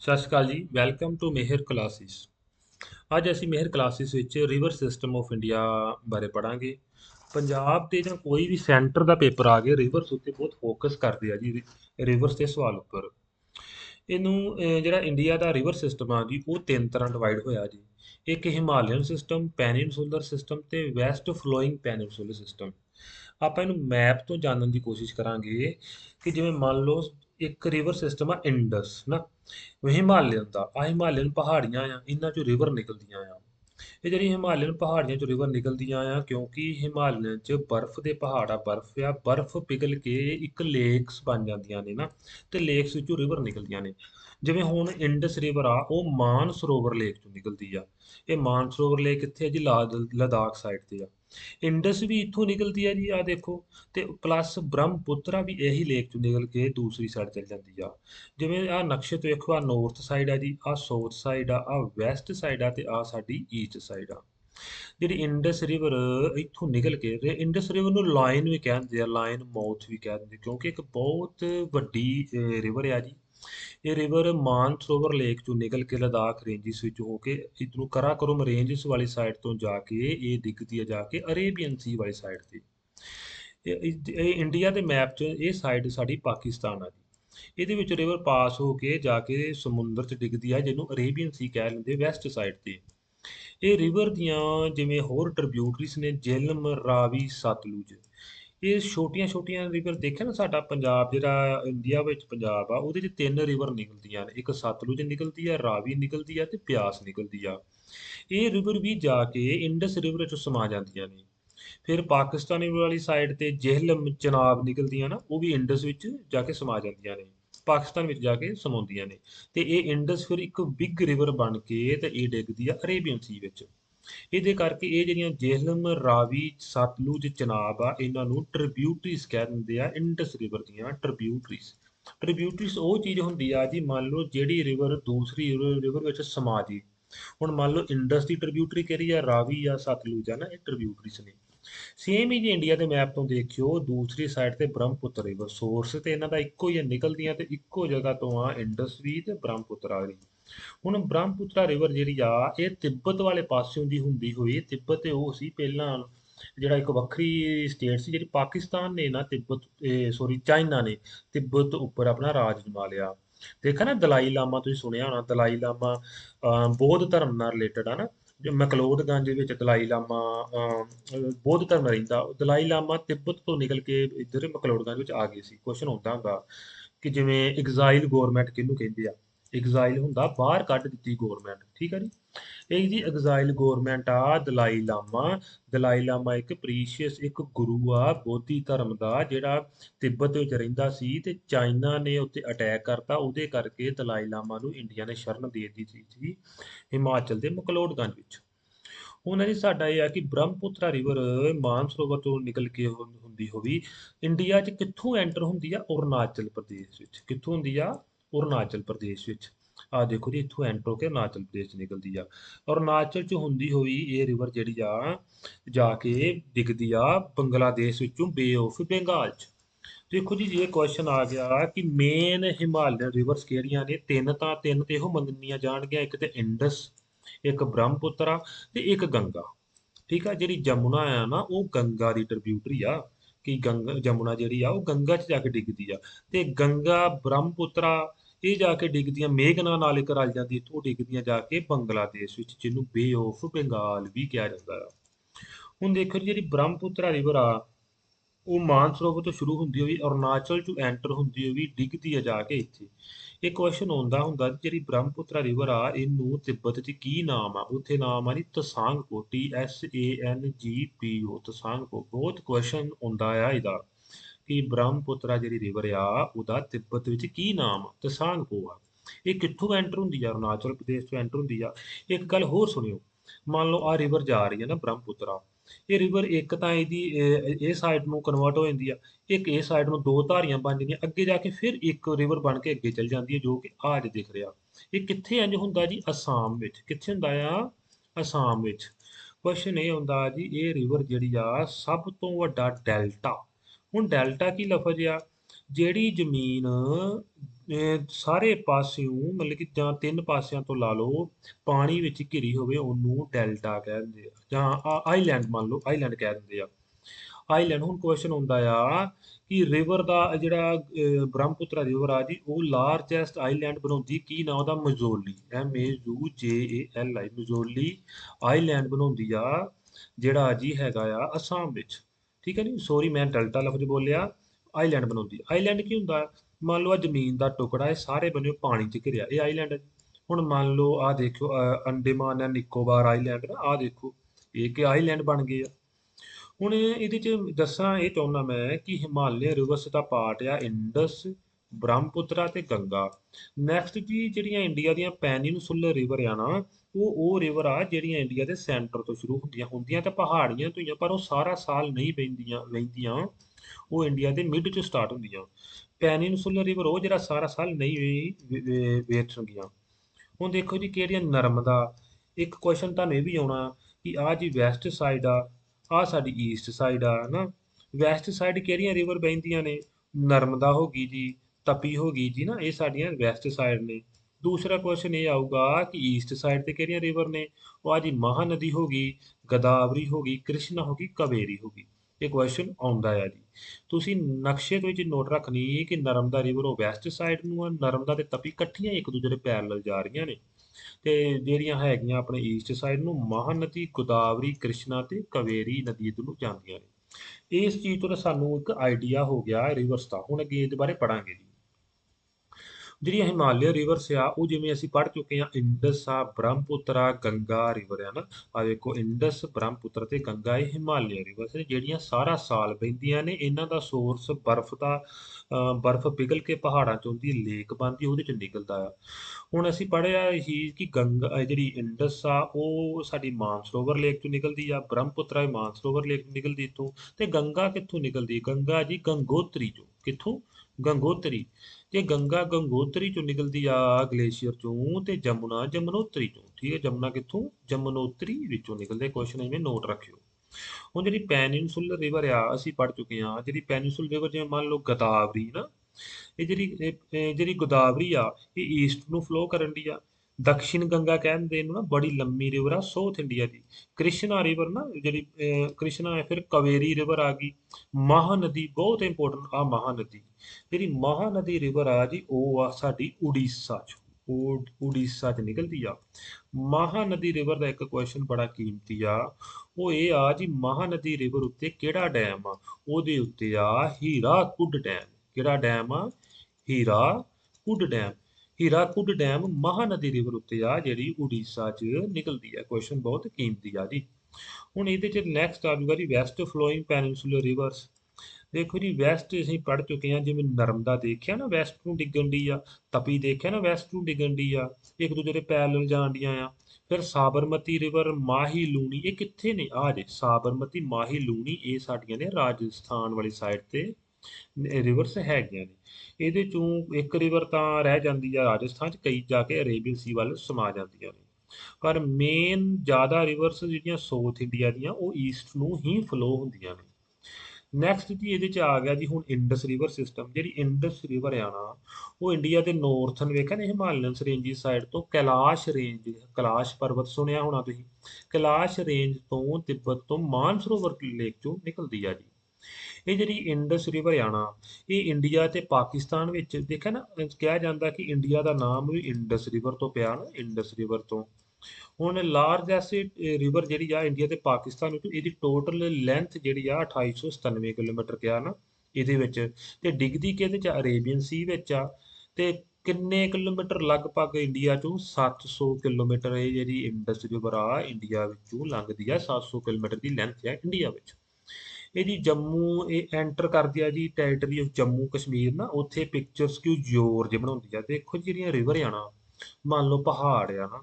ਸਤਿ ਸ਼੍ਰੀ ਅਕਾਲ ਜੀ welcome to ਮਿਹਰ ਕਲਾਸਿਸ ਅੱਜ ਅਸੀਂ ਮਿਹਰ ਕਲਾਸਿਸ ਵਿੱਚ ਰਿਵਰ ਸਿਸਟਮ ਆਫ ਇੰਡੀਆ ਬਾਰੇ ਪੜਾਂਗੇ ਪੰਜਾਬ ਦੇ ਜਾਂ ਕੋਈ ਵੀ ਸੈਂਟਰ ਦਾ ਪੇਪਰ ਆ ਗਿਆ ਰਿਵਰਸ ਉੱਤੇ ਬਹੁਤ ਫੋਕਸ ਕਰਦੇ ਆ ਜੀ ਰਿਵਰਸ ਦੇ ਸਵਾਲ ਉੱਪਰ। ਇਹਨੂੰ ਜਿਹੜਾ ਇੰਡੀਆ ਦਾ ਰਿਵਰ ਸਿਸਟਮ ਆ ਜੀ, ਉਹ ਤਿੰਨ ਤਰ੍ਹਾਂ ਡਿਵਾਈਡ ਹੋਇਆ ਜੀ। ਇੱਕ ਹਿਮਾਲਯਨ ਸਿਸਟਮ ਪੈਨਿਨਸੂਲਰ ਸਿਸਟਮ ਤੇ ਵੈਸਟ ਫਲੋਇੰਗ ਪੈਨਿਨਸੂਲਰ ਸਿਸਟਮ ਆਪਾਂ ਇਹਨੂੰ ਮੈਪ ਤੋਂ ਜਾਣਨ ਦੀ ਕੋਸ਼ਿਸ਼ ਕਰਾਂਗੇ ਕਿ ਜਿਵੇਂ ਮੰਨ ਲਓ ਇੱਕ ਰਿਵਰ ਸਿਸਟਮ ਆ ਇੰਡਸ ਨਾ। ਉਹ ਹਿਮਾਲਯਨ ਦਾ ਆ ਹਿਮਾਲਯਨ ਪਹਾੜੀਆਂ ਆ, ਇਹਨਾਂ ਚੋਂ ਰਿਵਰ ਨਿਕਲਦੀਆਂ ਆ। ਇਹ ਜਿਹੜੀ ਹਿਮਾਲਯਨ ਪਹਾੜੀਆਂ ਚੋਂ ਰਿਵਰ ਨਿਕਲਦੀਆਂ ਆ, ਕਿਉਂਕਿ ਹਿਮਾਲਯਨ ਚ ਬਰਫ਼ ਦੇ ਪਹਾੜ ਆ, ਬਰਫ਼ ਆ, ਬਰਫ਼ ਪਿਘਲ ਕੇ ਇੱਕ ਲੇਕਸ ਬਣ ਜਾਂਦੀਆਂ ਨੇ, ਨਾ। ਤੇ ਲੇਕਸ ਵਿੱਚੋਂ ਰਿਵਰ ਨਿਕਲਦੀਆਂ ਨੇ। ਜਿਵੇਂ ਹੁਣ ਇੰਡਸ ਰਿਵਰ ਆ, ਉਹ ਮਾਨ ਸਰੋਵਰ ਲੇਕ ਚੋਂ ਨਿਕਲਦੀ ਆ। ਇਹ ਮਾਨ ਸਰੋਵਰ ਲੇਕ ਕਿੱਥੇ ਆ ਜੀ? ਲਾ- ਲਦਾਖ ਸਾਈਡ ਤੇ ਆ। ਇੰਡਸ ਵੀ ਇੱਥੋਂ ਨਿਕਲਦੀ ਆ ਜੀ ਆ ਦੇਖੋ। ਤੇ ਪਲੱਸ ਬ੍ਰਹਮਪੁੱਤਰਾ ਵੀ ਇਹੀ ਲੇਕ ਚੋਂ ਨਿਕਲ ਕੇ ਦੂਸਰੀ ਸਾਈਡ ਚਲ ਜਾਂਦੀ ਆ। ਜਿਵੇਂ ਆ ਨਕਸ਼ੇ ਤੋਂ ਵੇਖੋ ਆ ਨਾਰਥ ਸਾਈਡ ਆ ਜੀ ਆ ਸਾਊਥ ਸਾਈਡ ਆ ਆ ਵੈਸਟ ਸਾਈਡ ਆ ਤੇ ਆ ਸਾਡੀ ਈਸਟ ਸਾਈਡ ਆ। ਜਿਹੜੀ ਇੰਡਸ ਰਿਵਰ ਇੱਥੋਂ ਨਿਕਲ ਕੇ ਇੰਡਸ ਰਿਵਰ ਨੂੰ ਲਾਈਨ ਵੀ ਕਹਿੰਦੇ ਆ ਲਾਈਨ ਮਾਊਥ ਵੀ ਕਹਿੰਦੇ, ਕਿਉਂਕਿ ਇੱਕ ਬਹੁਤ ਵੱਡੀ ਰਿਵਰ ਆ ਜੀ। ਇਹ ਰਿਵਰ ਮਾਨਸਰੋਵਰ ਲੇਕ ਚੋਂ ਨਿਕਲ ਕੇ ਲਦਾਖ ਰੇਂਜਸ ਵਿੱਚ ਹੋ ਕੇ ਇਧਰੋਂ ਕਰਾਕਰਮ ਰੇਂਜਸ ਵਾਲੀ ਸਾਈਡ ਤੋਂ ਜਾ ਕੇ ਇਹ ਦਿਖਦੀ ਹੈ ਜਾ ਕੇ ਅਰੇਬੀਅਨ ਸੀ ਵਾਲੀ ਸਾਈਡ ਤੇ। ਇਹ ਇੰਡੀਆ ਦੇ ਮੈਪ 'ਚ ਇਹ ਸਾਈਡ ਸਾਡੀ ਪਾਕਿਸਤਾਨ ਆ ਜੀ। ਇਹਦੇ ਵਿੱਚ ਰਿਵਰ ਪਾਸ ਹੋ ਕੇ ਜਾ ਕੇ ਸਮੁੰਦਰ 'ਚ ਡਿੱਗਦੀ ਆ, ਜਿਹਨੂੰ ਅਰੇਬੀਅਨ ਸੀ ਕਹਿ ਲੈਂਦੇ ਵੈਸਟ ਸਾਈਡ ਤੇ। ਇਹ ਰਿਵਰ ਦੀਆਂ ਜਿਵੇਂ ਹੋਰ ਟ੍ਰਿਬਿਊਟਰੀਜ਼ ਨੇ ਜੇਹਲਮ ਰਾਵੀ, ਸਤਲੁਜ। ਇਹ ਛੋਟੀਆਂ ਛੋਟੀਆਂ ਰਿਵਰ ਦੇਖਿਆ ਨਾ ਸਾਡਾ ਪੰਜਾਬ ਜਿਹੜਾ ਇੰਡੀਆ ਵਿੱਚ ਪੰਜਾਬ ਆ, ਉਹਦੇ 'ਚ ਤਿੰਨ ਰਿਵਰ ਨਿਕਲਦੀਆਂ ਨੇ। ਇੱਕ ਸਤਲੁਜ ਨਿਕਲਦੀ ਆ, ਰਾਵੀ ਨਿਕਲਦੀ ਆ ਤੇ ਪਿਆਸ ਨਿਕਲਦੀ ਆ। ਇਹ ਰਿਵਰ ਵੀ ਜਾ ਕੇ ਇੰਡਸ ਰਿਵਰ ਵਿੱਚ ਸਮਾ ਜਾਂਦੀਆਂ ਨੇ। ਫਿਰ ਪਾਕਿਸਤਾਨੀ ਵਾਲੀ ਸਾਈਡ ਤੇ ਜੇਹਲਮ ਚਨਾਬ ਨਿਕਲਦੀਆਂ ਨਾ, ਉਹ ਵੀ ਇੰਡਸ ਵਿੱਚ ਜਾ ਕੇ ਸਮਾ ਜਾਂਦੀਆਂ ਨੇ। ਪਾਕਿਸਤਾਨ ਵਿੱਚ ਜਾ ਕੇ ਸਮਾਉਂਦੀਆਂ ਨੇ। ਤੇ ਇਹ ਇੰਡਸ ਫਿਰ ਇੱਕ ਬਿਗ ਰਿਵਰ ਬਣ ਕੇ ਤੇ ਇਹ ਡਿੱਗਦੀ ਆ ਅਰੇਬੀਅਨ ਸੀ ਵਿੱਚ। ਇਹਦੇ ਕਰਕੇ ਇਹ ਜਿਹੜੀਆਂ ਜੇਹਲਮ, ਰਾਵੀ, ਸਤਲੁਜ, ਚਨਾਬ ਆ, ਇਹਨਾਂ ਨੂੰ ਟ੍ਰਿਬਿਊਟਰੀਜ਼ ਕਹਿ ਦਿੰਦੇ ਆ ਇੰਡਸ ਰਿਵਰ ਦੀਆਂ ਟ੍ਰਿਬਿਊਟਰੀਜ਼ ਟ੍ਰਿਬਿਊਟਰੀਜ਼ ਉਹ ਚੀਜ਼ ਹੁੰਦੀ ਆ ਜੀ, ਮੰਨ ਲਓ ਜਿਹੜੀ ਰਿਵਰ ਦੂਸਰੀ ਰਿਵਰ ਵਿੱਚ ਸਮਾ ਜੀ ਹੁਣ ਮੰਨ ਲਓ ਇੰਡਸ ਦੀ ਟ੍ਰਿਬਿਊਟਰੀ ਕਿਹੜੀ ਆ, ਰਾਵੀ ਆ, ਸਤਲੁਜ ਆ ਨਾ, ਇਹ ਟ੍ਰਿਬਿਊਟਰੀਜ਼ ਨੇ। ਸੇਮ ਹੀ ਜੇ ਇੰਡੀਆ ਦੇ ਮੈਪ ਤੋਂ ਦੇਖਿਓ, ਦੂਸਰੀ ਸਾਈਡ ਤੇ ਬ੍ਰਹਮਪੁੱਤਰ ਰਿਵਰ ਸੋਰਸ ਤੇ ਇਹਨਾਂ ਦਾ ਇੱਕੋ ਹੀ ਆ, ਨਿਕਲਦੀਆਂ ਤੇ ਇੱਕੋ ਜਗ੍ਹਾ ਤੋਂ ਆ ਇੰਡਸ ਵੀ ਤੇ ਬ੍ਰਹਮਪੁੱਤਰ ਆ ਗਈ ਹੁਣ ਬ੍ਰਹਮਪੁੱਤਰਾ ਰਿਵਰ ਜਿਹੜੀ ਆ ਇਹ ਤਿੱਬਤ ਵਾਲੇ ਪਾਸਿਓਂ ਦੀ ਹੁੰਦੀ ਹੋਈ ਤਿੱਬਤ ਤੇ ਉਹ ਸੀ ਪਹਿਲਾਂ ਜਿਹੜਾ ਇੱਕ ਵੱਖਰੀ ਸਟੇਟ ਸੀ ਜਿਹੜੀ ਪਾਕਿਸਤਾਨ ਨੇ ਨਾ ਤਿੱਬਤ ਸੌਰੀ ਚਾਈਨਾ ਨੇ ਤਿੱਬਤ ਉੱਪਰ ਆਪਣਾ ਰਾਜ ਜਮਾ ਲਿਆ। ਦੇਖਿਆ ਨਾ ਦਲਾਈ ਲਾਮਾ ਤੁਸੀਂ ਸੁਣਿਆ ਹੋਣਾ ਦਲਾਈ ਲਾਮਾ ਅਹ, ਬੌਧ ਧਰਮ ਨਾਲ ਰਿਲੇਟਡ ਆ ਨਾ ਜੋ ਮੈਕਲੋਡਗੰਜ ਵਿੱਚ ਦਲਾਈ ਲਾਮਾ ਅਹ, ਬੌਧ ਧਰਮ ਰਹਿੰਦਾ ਦਲਾਈ ਲਾਮਾ ਤਿੱਬਤ ਤੋਂ ਨਿਕਲ ਕੇ ਇੱਧਰ ਮੈਕਲੋਡਗੰਜ ਵਿੱਚ ਆ ਗਏ ਸੀ। ਕੁਐਸਚਨ ਹੁੰਦਾ ਹੁੰਦਾ ਕਿ ਜਿਵੇਂ ਐਗਜ਼ਾਈਲ ਗਵਰਨਮੈਂਟ ਕਿਹਨੂੰ ਕਹਿੰਦੇ ਆ? ਐਗਜ਼ਾਈਲ ਹੁੰਦਾ, ਬਾਹਰ ਕੱਢ ਦਿੱਤੀ ਗਵਰਨਮੈਂਟ ਠੀਕ ਹੈ ਜੀ? ਇਹ ਜੀ ਐਗਜ਼ਾਈਲ ਗਵਰਨਮੈਂਟ ਆ, ਦਲਾਈ ਲਾਮਾ। ਦਲਾਈ ਲਾਮਾ ਇੱਕ ਪ੍ਰੀਸ਼ੀਅਸ ਇੱਕ ਗੁਰੂ ਆ, ਬੋਧੀ ਧਰਮ ਦਾ, ਜਿਹੜਾ ਤਿੱਬਤ ਵਿੱਚ ਰਹਿੰਦਾ ਸੀ ਤੇ ਚਾਈਨਾ ਨੇ ਉੱਤੇ ਅਟੈਕ ਕਰਤਾ। ਉਹਦੇ ਕਰਕੇ ਦਲਾਈ ਲਾਮਾ ਨੂੰ ਇੰਡੀਆ ਨੇ ਸ਼ਰਨ ਦੇ ਦਿੱਤੀ ਸੀ ਹਿਮਾਚਲ ਦੇ ਮਕਲੋਡਗੰਜ ਵਿੱਚ। ਹੁਣ ਜੀ ਸਾਡਾ ਇਹ ਆ ਕਿ ਬ੍ਰਹਮਪੁੱਤਰਾ ਰਿਵਰ ਮਾਨਸਰੋਵਰ ਤੋਂ ਨਿਕਲ ਕੇ ਹੁੰਦੀ ਹੋਈ ਇੰਡੀਆ 'ਚ ਕਿੱਥੋਂ ਐਂਟਰ ਹੁੰਦੀ ਆ? ਅਰੁਣਾਚਲ ਪ੍ਰਦੇਸ਼ ਵਿੱਚ। ਕਿੱਥੋਂ ਹੁੰਦੀ ਆ? ਅਰੁਣਾਚਲ ਪ੍ਰਦੇਸ਼ ਵਿੱਚ। ਆ ਦੇਖੋ ਜੀ, ਇੱਥੋਂ ਐਂਟਰ ਹੋ ਕੇ ਅਰੁਣਾਚਲ ਪ੍ਰਦੇਸ਼ 'ਚ ਨਿਕਲਦੀ ਆ। ਅਰੁਣਾਚਲ 'ਚ ਹੁੰਦੀ ਹੋਈ ਇਹ ਰਿਵਰ ਜਿਹੜੀ ਆ, ਜਾ ਕੇ ਡਿੱਗਦੀ ਆ ਬੰਗਲਾਦੇਸ਼ ਵਿੱਚੋਂ ਬੇ ਆਫ ਬੰਗਾਲ 'ਚ। ਦੇਖੋ ਜੀ ਇਹ ਕੁਐਸਚਨ ਆ ਗਿਆ ਕਿ ਮੇਨ ਹਿਮਾਲਯਨ ਰਿਵਰਸ ਕਿਹੜੀਆਂ ਨੇ, ਤਿੰਨ ਤਾਂ ਤਿੰਨ ਤੇ ਉਹ ਮੰਨੀਆਂ ਜਾਣਗੀਆਂ, ਇੱਕ ਤੇ ਇੰਡਸ ਇੱਕ ਬ੍ਰਹਮਪੁੱਤਰਾ ਤੇ ਇੱਕ ਗੰਗਾ ਠੀਕ ਆ, ਜਿਹੜੀ ਜਮੁਨਾ ਆ ਨਾ, ਉਹ ਗੰਗਾ ਦੀ ਟ੍ਰਿਬਿਊਟਰੀ ਆ। ਕਿ ਗੰਗਾ, ਜਮੁਨਾ ਜਿਹੜੀ ਆ, ਉਹ ਗੰਗਾ 'ਚ ਜਾ ਕੇ ਡਿੱਗਦੀ ਆ। ਤੇ ਗੰਗਾ, ਬ੍ਰਹਮਪੁੱਤਰਾ ਇਹ ਜਾ ਕੇ ਡਿੱਗਦੀਆਂ, ਮੇਘਨਾ ਨਾਲ ਇੱਕ ਰਲ ਜਾਂਦੀ ਇੱਥੋਂ ਡਿੱਗਦੀਆਂ ਜਾ ਕੇ ਬੰਗਲਾਦੇਸ਼ ਵਿੱਚ, ਜਿਹਨੂੰ ਬੇ ਆਫ ਬੰਗਾਲ ਵੀ ਕਿਹਾ ਜਾਂਦਾ ਆ। ਹੁਣ ਦੇਖੋ ਜੀ, ਜਿਹੜੀ ਬ੍ਰਹਮਪੁੱਤਰਾ ਰਿਵਰ ਆ ਉਹ ਮਾਨਸਰੋਵਰ ਤੋਂ ਸ਼ੁਰੂ ਹੁੰਦੀ ਹੋਈ ਅਰੁਣਾਚਲ ਚ ਐਂਟਰ ਹੁੰਦੀ ਹੋਈ ਡਿੱਗਦੀ ਆ ਜਾ ਕੇ ਇੱਥੇ। ਇਹ ਕੁਐਸਚਨ ਆਉਂਦਾ ਹੁੰਦਾ ਜਿਹੜੀ ਬ੍ਰਹਮਪੁੱਤਰਾ ਰਿਵਰ ਆ, ਇਹਨੂੰ ਤਿੱਬਤ 'ਚ ਕੀ ਨਾਮ ਆ? ਉੱਥੇ ਨਾਮ ਆ ਨਹੀਂ ਤਸਾਂਗਪੋ ਟੀ ਐਸ ਏ ਐਨ ਜੀ ਪੀ ਓ ਤਸਾਂਗਪੋ। ਬਹੁਤ ਕੁਐਸਚਨ ਆਉਂਦਾ ਆ ਇਹਦਾ ਕਿ ਬ੍ਰਹਮਪੁੱਤਰਾ ਜਿਹੜੀ ਰਿਵਰ ਆ, ਉਹਦਾ ਤਿੱਬਤ ਵਿੱਚ ਕੀ ਨਾਮ ਆ? ਤਸਾਂਗ ਪੋ ਆ। ਇਹ ਕਿੱਥੋਂ ਐਂਟਰ ਹੁੰਦੀ ਆ? ਅਰੁਣਾਚਲ ਪ੍ਰਦੇਸ਼ ਤੋਂ ਐਂਟਰ ਹੁੰਦੀ ਆ। ਇੱਕ ਗੱਲ ਹੋਰ ਸੁਣਿਓ। ਮੰਨ ਲਓ ਆ ਰਿਵਰ ਜਾ ਰਹੀ ਹੈ ਨਾ ਬ੍ਰਹਮਪੁੱਤਰਾ ਇਹ ਰਿਵਰ ਇੱਕ ਤਾਂ ਇਹਦੀ, ਇਹ ਸਾਈਡ ਨੂੰ ਕਨਵਰਟ ਹੋ ਜਾਂਦੀ ਆ, ਇੱਕ ਇਹ ਸਾਈਡ ਨੂੰ ਦੋ ਧਾਰੀਆਂ ਬਣ ਜਾਂਦੀਆਂ, ਅੱਗੇ ਜਾ ਕੇ ਫਿਰ ਇੱਕ ਰਿਵਰ ਬਣ ਕੇ ਅੱਗੇ ਚੱਲ ਜਾਂਦੀ ਹੈ ਜੋ ਕਿ ਆਜ ਦਿਖ ਰਿਹਾ। ਇਹ ਕਿੱਥੇ ਇੰਜ ਹੁੰਦਾ ਜੀ? ਅਸਾਮ ਵਿੱਚ। ਕਿੱਥੇ ਹੁੰਦਾ ਆ? ਅਸਾਮ ਵਿੱਚ। ਕੁਐਸਚਨ ਇਹ ਹੁੰਦਾ ਜੀ, ਇਹ ਰਿਵਰ ਜਿਹੜੀ ਆ, ਸਭ ਤੋਂ ਵੱਡਾ ਡੈਲਟਾ। ਹੁਣ ਡੈਲਟਾ ਕੀ ਲਫ਼ਜ਼ ਆ? ਜਿਹੜੀ ਜ਼ਮੀਨ ਸਾਰੇ ਪਾਸਿਓਂ ਮਤਲਬ ਕਿ ਜਾਂ ਤਿੰਨ ਪਾਸਿਆਂ ਤੋਂ ਲਾ ਲਓ ਪਾਣੀ ਵਿੱਚ ਘਿਰੀ ਹੋਵੇ ਉਹਨੂੰ ਡੈਲਟਾ ਕਹਿ ਦਿੰਦੇ ਆ। ਜਾਂ ਆਈਲੈਂਡ ਮੰਨ ਲਓ ਆਈਲੈਂਡ ਕਹਿ ਦਿੰਦੇ ਆ। ਆਈਲੈਂਡ ਹੁਣ ਕੁਐਸਚਨ ਹੁੰਦਾ ਆ ਕਿ ਰਿਵਰ ਦਾ ਜਿਹੜਾ ਅਹ, ਬ੍ਰਹਮਪੁੱਤਰਾ ਰਿਵਰ ਆ ਜੀ ਉਹ ਲਾਰਜੈਸਟ ਆਈਲੈਂਡ ਬਣਾਉਂਦੀ ਕੀ ਨਾਂ ਉਹਦਾ? ਮਜੋਲੀ ਐਮ ਏ ਯੂ ਜੇ ਏ ਐਲ ਆਈ ਮਜੋਲੀ ਆਈਲੈਂਡ ਬਣਾਉਂਦੀ ਆ ਜਿਹੜਾ ਜੀ ਹੈਗਾ ਆ ਅਸਾਮ ਵਿੱਚ। ਠੀਕ ਹੈ ਨਹੀਂ ਸੋਰੀ ਮੈਂ ਡੈਲਟਾ ਲਫ਼ਜ਼ ਬੋਲਿਆ। ਆਈਲੈਂਡ ਬਣਾਉਂਦੀ। ਆਈਲੈਂਡ ਕੀ ਹੁੰਦਾ? ਮੰਨ ਲਓ ਆ ਜ਼ਮੀਨ ਦਾ ਟੁਕੜਾ ਹੈ, ਸਾਰੇ ਬੰਨੇ ਪਾਣੀ 'ਚ ਘਿਰਿਆ, ਇਹ ਆਈਲੈਂਡ ਹੈ। ਹੁਣ ਮੰਨ ਲਓ ਆ ਦੇਖੋ ਅੰਡੇਮਾਨ ਐਂਡ ਨਿਕੋਬਾਰ ਆਈਲੈਂਡ ਨਾ ਆ ਦੇਖੋ, ਇਹ ਕਿ ਆਈਲੈਂਡ ਬਣ ਗਏ ਆ। ਹੁਣ ਇਹਦੇ ਚ ਦੱਸਣਾ ਇਹ ਚਾਹੁੰਦਾ ਮੈਂ ਕਿ ਹਿਮਾਲਿਆ ਰਿਵਰਸ ਦਾ ਪਾਰਟ ਆ ਇੰਡਸ ਬ੍ਰਹਮਪੁੱਤਰਾ ਤੇ ਗੰਗਾ। ਨੈਕਸਟ ਜੀ ਜਿਹੜੀਆਂ ਇੰਡੀਆ ਦੀਆਂ ਪੈਨਿਨਸੂਲਰ ਰਿਵਰ ਆ ਨਾ, ਉਹ ਉਹ ਰਿਵਰ ਆ ਜਿਹੜੀਆਂ ਇੰਡੀਆ ਦੇ ਸੈਂਟਰ ਤੋਂ ਸ਼ੁਰੂ ਹੁੰਦੀਆਂ ਹੁੰਦੀਆਂ ਤਾਂ ਪਹਾੜੀਆਂ ਤੋਂ ਹੀ ਆ, ਪਰ ਉਹ ਸਾਰਾ ਸਾਲ ਨਹੀਂ ਵਹਿੰਦੀਆਂ ਵਹਿੰਦੀਆਂ ਉਹ ਇੰਡੀਆ ਦੇ ਮਿਡ ਚ ਸਟਾਰਟ ਹੁੰਦੀਆਂ। ਪੈਨਿਨਸੂਲਰ ਰਿਵਰ ਉਹ ਜਿਹੜਾ ਸਾਰਾ ਸਾਲ ਨਹੀਂ ਵੇਚਣਗੀਆਂ ਹੁਣ ਦੇਖੋ ਜੀ ਕਿਹੜੀਆਂ ਨਰਮਦਾ ਇੱਕ ਕੁਐਸਚਨ ਤੁਹਾਨੂੰ ਇਹ ਵੀ ਆਉਣਾ ਕਿ ਆ ਜੀ ਵੈਸਟ ਸਾਈਡ ਆ ਆ ਸਾਡੀ ਈਸਟ ਸਾਈਡ ਆ ਨਾ ਵੈਸਟ ਸਾਈਡ ਕਿਹੜੀਆਂ ਰਿਵਰ ਬਹਿੰਦੀਆਂ ਨੇ? ਨਰਮਦਾ ਹੋ ਗਈ ਜੀ, ਤਪੀ ਹੋ ਗਈ ਜੀ ਨਾ, ਇਹ ਸਾਡੀਆਂ ਵੈਸਟ ਸਾਈਡ ਨੇ। ਦੂਸਰਾ ਕੁਐਸਚਨ ਇਹ ਆਊਗਾ ਕਿ ਈਸਟ ਸਾਈਡ ਤੇ ਕਿਹੜੀਆਂ ਰਿਵਰ ਨੇ? ਉਹ ਆ ਜੀ ਮਹਾਨਦੀ ਹੋ ਗਈ, ਗਦਾਵਰੀ ਹੋ ਗਈ, ਕ੍ਰਿਸ਼ਨਾ ਹੋ ਗਈ, ਕਵੇਰੀ ਹੋ ਗਈ। ਇਹ ਕੁਐਸਚਨ ਆਉਂਦਾ ਆ ਜੀ। ਤੁਸੀਂ ਨਕਸ਼ੇ ਦੇ ਵਿੱਚ ਨੋਟ ਰੱਖਣੀ ਕਿ ਨਰਮਦਾ ਰਿਵਰ ਉਹ ਵੈਸਟ ਸਾਈਡ ਨੂੰ ਆ, ਨਰਮਦਾ ਤੇ ਤਪੀ ਇਕੱਠੀਆਂ ਇੱਕ ਦੂਜੇ ਦੇ ਪੈਰਲਲ ਜਾ ਰਹੀਆਂ ਨੇ। ਤੇ ਜਿਹੜੀਆਂ ਹੈਗੀਆਂ ਆਪਣੇ ਈਸਟ ਸਾਈਡ ਨੂੰ ਮਹਾਨਦੀ, ਗੋਦਾਵਰੀ, ਕ੍ਰਿਸ਼ਨਾ ਤੇ ਕਵੇਰੀ ਨਦੀ ਇੱਧਰ ਨੂੰ ਜਾਂਦੀਆਂ ਨੇ। ਇਸ ਚੀਜ਼ ਤੋਂ ਸਾਨੂੰ ਇੱਕ ਆਈਡੀਆ ਹੋ ਗਿਆ ਰਿਵਰਸ ਦਾ। ਹੁਣ ਅੱਗੇ ਇਹਦੇ ਬਾਰੇ ਪੜਾਂਗੇ ਜੀ। ਜਿਹੜੀਆਂ ਹਿਮਾਲਿਆ ਰਿਵਰਸ ਆ, ਉਹ ਜਿਵੇਂ ਅਸੀਂ ਪੜ੍ਹ ਚੁੱਕੇ ਆ ਇੰਡਸ ਆ, ਬ੍ਰਹਮਪੁੱਤਰਾ, ਗੰਗਾ ਰਿਵਰ ਆ ਨਾ। ਆ ਵੇਖੋ ਇੰਡਸ, ਬ੍ਰਹਮਪੁੱਤਰ ਤੇ ਗੰਗਾ, ਇਹ ਹਿਮਾਲਿਆ ਰਿਵਰਸ ਨੇ, ਜਿਹੜੀਆਂ ਸਾਰਾ ਸਾਲ ਵਹਿੰਦੀਆਂ ਨੇ, ਇਹਨਾਂ ਦਾ ਸੋਰਸ ਬਰਫ਼ ਦਾ, ਅਹ ਬਰਫ਼ ਪਿਘਲ ਕੇ ਪਹਾੜਾਂ ਚੋਂ ਦੀ ਲੇਕ ਬਣਦੀ ਉਹਦੇ ਚ ਨਿਕਲਦਾ ਆ। ਹੁਣ ਅਸੀਂ ਪੜ੍ਹਿਆ ਸੀ ਕਿ ਗੰਗਾ ਜਿਹੜੀ ਇੰਡਸ ਆ, ਉਹ ਸਾਡੀ ਮਾਨਸਰੋਵਰ ਲੇਕ ਤੋਂ ਨਿਕਲਦੀ ਆ, ਬ੍ਰਹਮਪੁੱਤਰਾ ਇਹ ਮਾਨਸਰੋਵਰ ਲੇਕ ਤੋਂ ਨਿਕਲਦੀ ਇੱਥੋਂ। ਤੇ ਗੰਗਾ ਕਿੱਥੋਂ ਨਿਕਲਦੀ? ਗੰਗਾ ਜੀ ਗੰਗੋਤਰੀ ਚੋਂ। ਕਿੱਥੋਂ? ਗੰਗੋਤਰੀ। ਤੇ ਗੰਗਾ ਗੰਗੋਤਰੀ ਚੋਂ ਨਿਕਲਦੀ ਆ ਗਲੇਸ਼ੀਅਰ ਚੋਂ ਤੇ ਜਮੁਨਾ ਜਮਨੋਤਰੀ ਚੋਂ, ਠੀਕ ਹੈ, ਜਮੁਨਾ ਕਿੱਥੋਂ? ਜਮਨੋਤਰੀ ਵਿੱਚੋਂ ਨਿਕਲਦੇ ਕੁਐਸਚਨ ਇਹਵੇਂ ਨੋਟ ਰੱਖਿਓ। ਹੁਣ ਜਿਹੜੀ ਪੈਨਿਨਸੂਲਰ ਰਿਵਰ ਆ, ਅਸੀਂ ਪੜ ਚੁੱਕੇ ਆ ਜਿਹੜੀ ਪੈਨਿਨਸੂਲਰ ਰਿਵਰ ਜਿਵੇਂ ਮੰਨ ਲਓ ਗਦਾਵਰੀ ਨਾ, ਇਹ ਜਿਹੜੀ ਜਿਹੜੀ ਗੋਦਾਵਰੀ ਆ, ਇਹ ਈਸਟ ਨੂੰ ਫਲੋ ਕਰਨ ਦੀ ਆ। ਦਕਸ਼ਿਨ ਗੰਗਾ ਕਹਿੰਦੇ ਇਹਨੂੰ ਨਾ ਬੜੀ ਲੰਮੀ ਰਿਵਰ ਆ ਸਾਊਥ ਇੰਡੀਆ ਦੀ। ਕ੍ਰਿਸ਼ਨਾ ਰਿਵਰ ਨਾ, ਜਿਹੜੀ ਕ੍ਰਿਸ਼ਨਾ ਹੈ, ਫਿਰ ਕਵੇਰੀ ਰਿਵਰ ਆ ਗਈ। ਮਹਾਨਦੀ ਬਹੁਤ ਇੰਪੋਰਟੈਂਟ ਆ, ਮਹਾਨਦੀ। ਜਿਹੜੀ ਮਹਾਨਦੀ ਰਿਵਰ ਆ ਜੀ, ਉਹ ਆ ਸਾਡੀ ਉੜੀਸਾ ਚ। ਉਹ ਉੜੀਸਾ ਚ ਨਿਕਲਦੀ ਆ। ਮਹਾਨਦੀ ਰਿਵਰ ਦਾ ਇੱਕ ਕੁਐਸਚਨ ਬੜਾ ਕੀਮਤੀ ਆ। ਉਹ ਇਹ ਆ ਜੀ, ਮਹਾਨਦੀ ਰਿਵਰ ਉੱਤੇ ਕਿਹੜਾ ਡੈਮ ਆ? ਉਹਦੇ ਉੱਤੇ ਆ ਹੀਰਾ ਕੁੱਡ ਡੈਮ ਕਿਹੜਾ ਡੈਮ ਆ? Hirakud dam Hirakud dam Mahanadi river ਉੱਤੇ ਆ, ਜਿਹੜੀ ਉੜੀਸਾ 'ਚ ਨਿਕਲਦੀ ਆ। ਕੁਐਸਚਨ ਬਹੁਤ ਕੀਮਤੀ ਆ ਜੀ। ਹੁਣ ਇਹਦੇ 'ਚ ਨੈਕਸਟ ਆ ਜੀ ਵੈਸਟ ਫਲੋਇੰਗ ਪੈਨਿਨਸੂਲਰ ਰਿਵਰਸ ਦੇਖੋ ਜੀ ਵੈਸਟ ਅਸੀਂ ਪੜ ਚੁੱਕੇ ਹਾਂ, ਜਿਵੇਂ ਨਰਮਦਾ ਦੇਖਿਆ ਨਾ ਵੈਸਟ ਨੂੰ ਡਿੱਗਣ ਦੀ ਆ, ਤਪੀ ਦੇਖਿਆ ਨਾ ਵੈਸਟ ਨੂੰ ਡਿੱਗਣ ਦੀ ਆ, ਇੱਕ ਦੂਜੇ ਦੇ ਪੈਰਲਲ ਜਾਣ ਡੀਆਂ ਆ। ਫਿਰ ਸਾਬਰਮਤੀ ਰਿਵਰ, ਮਾਹੀ ਲੂਣੀ, ਇਹ ਕਿੱਥੇ ਨੇ? ਆ ਜੇ, ਸਾਬਰਮਤੀ, ਮਾਹੀ ਲੂਣੀ, ਇਹ ਸਾਡੀਆਂ ਨੇ ਰਾਜਸਥਾਨ ਵਾਲੀ ਸਾਈਡ ਤੇ ਰਿਵਰਸ ਹੈਗੀਆਂ ਨੇ। ਇਹਦੇ ਚੋਂ ਇੱਕ ਰਿਵਰ ਤਾਂ ਰਹਿ ਜਾਂਦੀ ਆ ਰਾਜਸਥਾਨ ਚ, ਕਈ ਜਾ ਕੇ ਅਰੇਬੀਅਨ ਸੀ ਵੱਲ ਸਮਾ ਜਾਂਦੀਆਂ ਨੇ। ਪਰ ਮੇਨ ਜ਼ਿਆਦਾ ਰਿਵਰਸ ਜਿਹੜੀਆਂ ਸਾਊਥ ਇੰਡੀਆ ਦੀਆਂ, ਉਹ ਈਸਟ ਨੂੰ ਹੀ ਫਲੋ ਹੁੰਦੀਆਂ ਨੇ। ਨੈਕਸਟ ਜੀ ਇਹਦੇ ਚ ਆ ਗਿਆ ਜੀ ਹੁਣ ਇੰਡਸ ਰਿਵਰ ਸਿਸਟਮ ਜਿਹੜੀ ਇੰਡਸ ਰਿਵਰ ਆ ਨਾ, ਉਹ ਇੰਡੀਆ ਦੇ ਨਾਰਥਨ ਵੇਖਿਆ ਨੇ ਹਿਮਾਲਯਨ ਰੇਂਜੀ ਸਾਈਡ ਤੋਂ ਕੈਲਾਸ਼ ਰੇਂਜ ਕੈਲਾਸ਼ ਪਰਬਤ ਸੁਣਿਆ ਹੋਣਾ ਤੁਸੀਂ? ਕੈਲਾਸ਼ ਰੇਂਜ ਤੋਂ ਤਿੱਬਤ ਤੋਂ ਮਾਨਸਰੋਵਰ ਲੇਕ ਚੋਂ ਨਿਕਲਦੀ ਆ ਜੀ। ਇਹ ਜਿਹੜੀ ਇੰਡਸ ਰਿਵਰ ਆ ਨਾ, ਇਹ ਇੰਡੀਆ ਤੇ ਪਾਕਿਸਤਾਨ ਵਿੱਚ ਦੇਖਿਆ ਨਾ ਕਿਹਾ ਜਾਂਦਾ ਕਿ ਇੰਡੀਆ ਦਾ ਨਾਮ ਵੀ ਇੰਡਸ ਰਿਵਰ ਤੋਂ ਪਿਆ ਨਾ ਇੰਡਸ ਰਿਵਰ ਤੋਂ। ਹੁਣ ਲਾਰਜੈਸਟ ਰਿਵਰ ਜਿਹੜੀ ਆ ਇੰਡੀਆ ਤੇ ਪਾਕਿਸਤਾਨ ਵਿੱਚ, ਇਹਦੀ ਟੋਟਲ ਲੈਂਥ ਜਿਹੜੀ ਆ 2897 ਕਿਲੋਮੀਟਰ ਕਿਹਾ ਨਾ, ਇਹਦੇ ਵਿੱਚ। ਤੇ ਡਿੱਗਦੀ ਕਿਹਦੇ ਚ ਅਰੇਬੀਅਨ ਸੀ ਵਿੱਚ ਆ। ਤੇ ਕਿੰਨੇ ਕਿਲੋਮੀਟਰ ਲਗਭਗ ਇੰਡੀਆ ਚੋਂ 700 ਕਿਲੋਮੀਟਰ ਇਹ ਜਿਹੜੀ ਇੰਡਸ ਰਿਵਰ ਆ ਇੰਡੀਆ ਵਿੱਚੋਂ ਲੰਘਦੀ ਆ 700 ਕਿਲੋਮੀਟਰ ਦੀ ਲੈਂਥ ਆ ਇੰਡੀਆ ਵਿੱਚ। ਇਹ ਜੀ ਜੰਮੂ, ਇਹ ਐਂਟਰ ਕਰਦੀ ਆ ਜੀ ਟੈਰੀਟਰੀ ਆਫ ਜੰਮੂ ਕਸ਼ਮੀਰ ਨਾ, ਉੱਥੇ ਪਿਕਚਰਸ ਕਿਉਂ ਜ਼ੋਰ ਜਿ ਬਣਾਉਂਦੀ ਆ। ਦੇਖੋ ਜਿਹੜੀਆਂ ਰਿਵਰ ਆ ਨਾ, ਮੰਨ ਲਓ ਪਹਾੜ ਆ ਨਾ,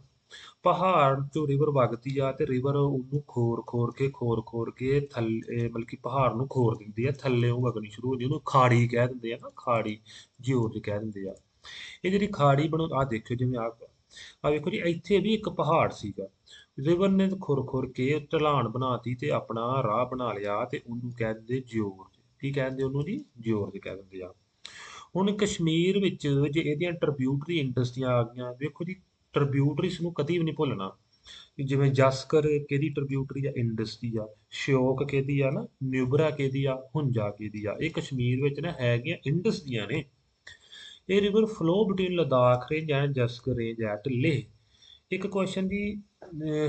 ਪਹਾੜ ਚੋਂ ਰਿਵਰ ਵਗਦੀ ਆ ਤੇ ਰਿਵਰ ਉਹਨੂੰ ਖੋਰ ਖੋਰ ਕੇ, ਖੋਰ ਖੋਰ ਕੇ ਥੱਲੇ ਮਤਲਬ ਕਿ ਪਹਾੜ ਨੂੰ ਖੋਰ ਦਿੰਦੀ ਆ, ਥੱਲੇ ਉਹ ਵਗਣੀ ਸ਼ੁਰੂ ਹੁੰਦੀ ਉਹਨੂੰ ਖਾੜੀ ਕਹਿ ਦਿੰਦੇ ਆ ਨਾ, ਖਾੜੀ ਜਿਉਰ ਜੀ ਕਹਿ ਦਿੰਦੇ ਆ। ਇਹ ਜਿਹੜੀ ਖਾੜੀ ਬਣੋ ਆ ਦੇਖਿਓ ਜਿਵੇਂ ਆ ਆ ਵੇਖੋ ਜੀ, ਇੱਥੇ ਵੀ ਇੱਕ ਪਹਾੜ ਸੀਗਾ। ਰਿਵਰ ਨੇ ਖੁਰ ਖੁਰ ਕੇ ਢਲਾਣ ਬਣਾਤੀ ਤੇ ਆਪਣਾ ਰਾਹ ਬਣਾ ਲਿਆ ਤੇ ਉਹਨੂੰ ਕਹਿ ਦਿੰਦੇ ਜਿਓਰ ਕੀ ਕਹਿੰਦੇ ਉਹਨੂੰ ਜੀ? ਜਿਓਰ ਕਹਿ ਦਿੰਦੇ ਆ। ਹੁਣ ਕਸ਼ਮੀਰ ਵਿੱਚ ਜੇ ਇਹਦੀਆਂ ਟ੍ਰਿਬਿਊਟਰੀ ਇੰਡਸਟਰੀਆਂ ਆ ਗਈਆਂ, ਵੇਖੋ ਜੀ ਟ੍ਰਿਬਿਊਟਰੀਜ਼ ਨੂੰ ਕਦੀ ਵੀ ਨਹੀਂ ਭੁੱਲਣਾ। ਜਿਵੇਂ ਜਸਕਰ ਕਿਹਦੀ ਟ੍ਰਿਬਿਊਟਰੀ ਆ? ਇੰਡਸਟਰੀ ਆ। ਸ਼ਿਓਕ ਕਿਹਦੀ ਆ ਨਾ? ਨਿਊਬਰਾ ਕਿਹਦੀ ਆ? ਹੁੰਜਾ ਕਿਹਦੀ ਆ? ਇਹ ਕਸ਼ਮੀਰ ਵਿੱਚ ਨਾ ਹੈਗੀਆਂ ਇੰਡਸਟਰੀਆਂ ਨੇ। ਇਹ river flow between Ladakh range and Zanskar range at Leh ਇੱਕ ਕੁਐਸਚਨ ਦੀ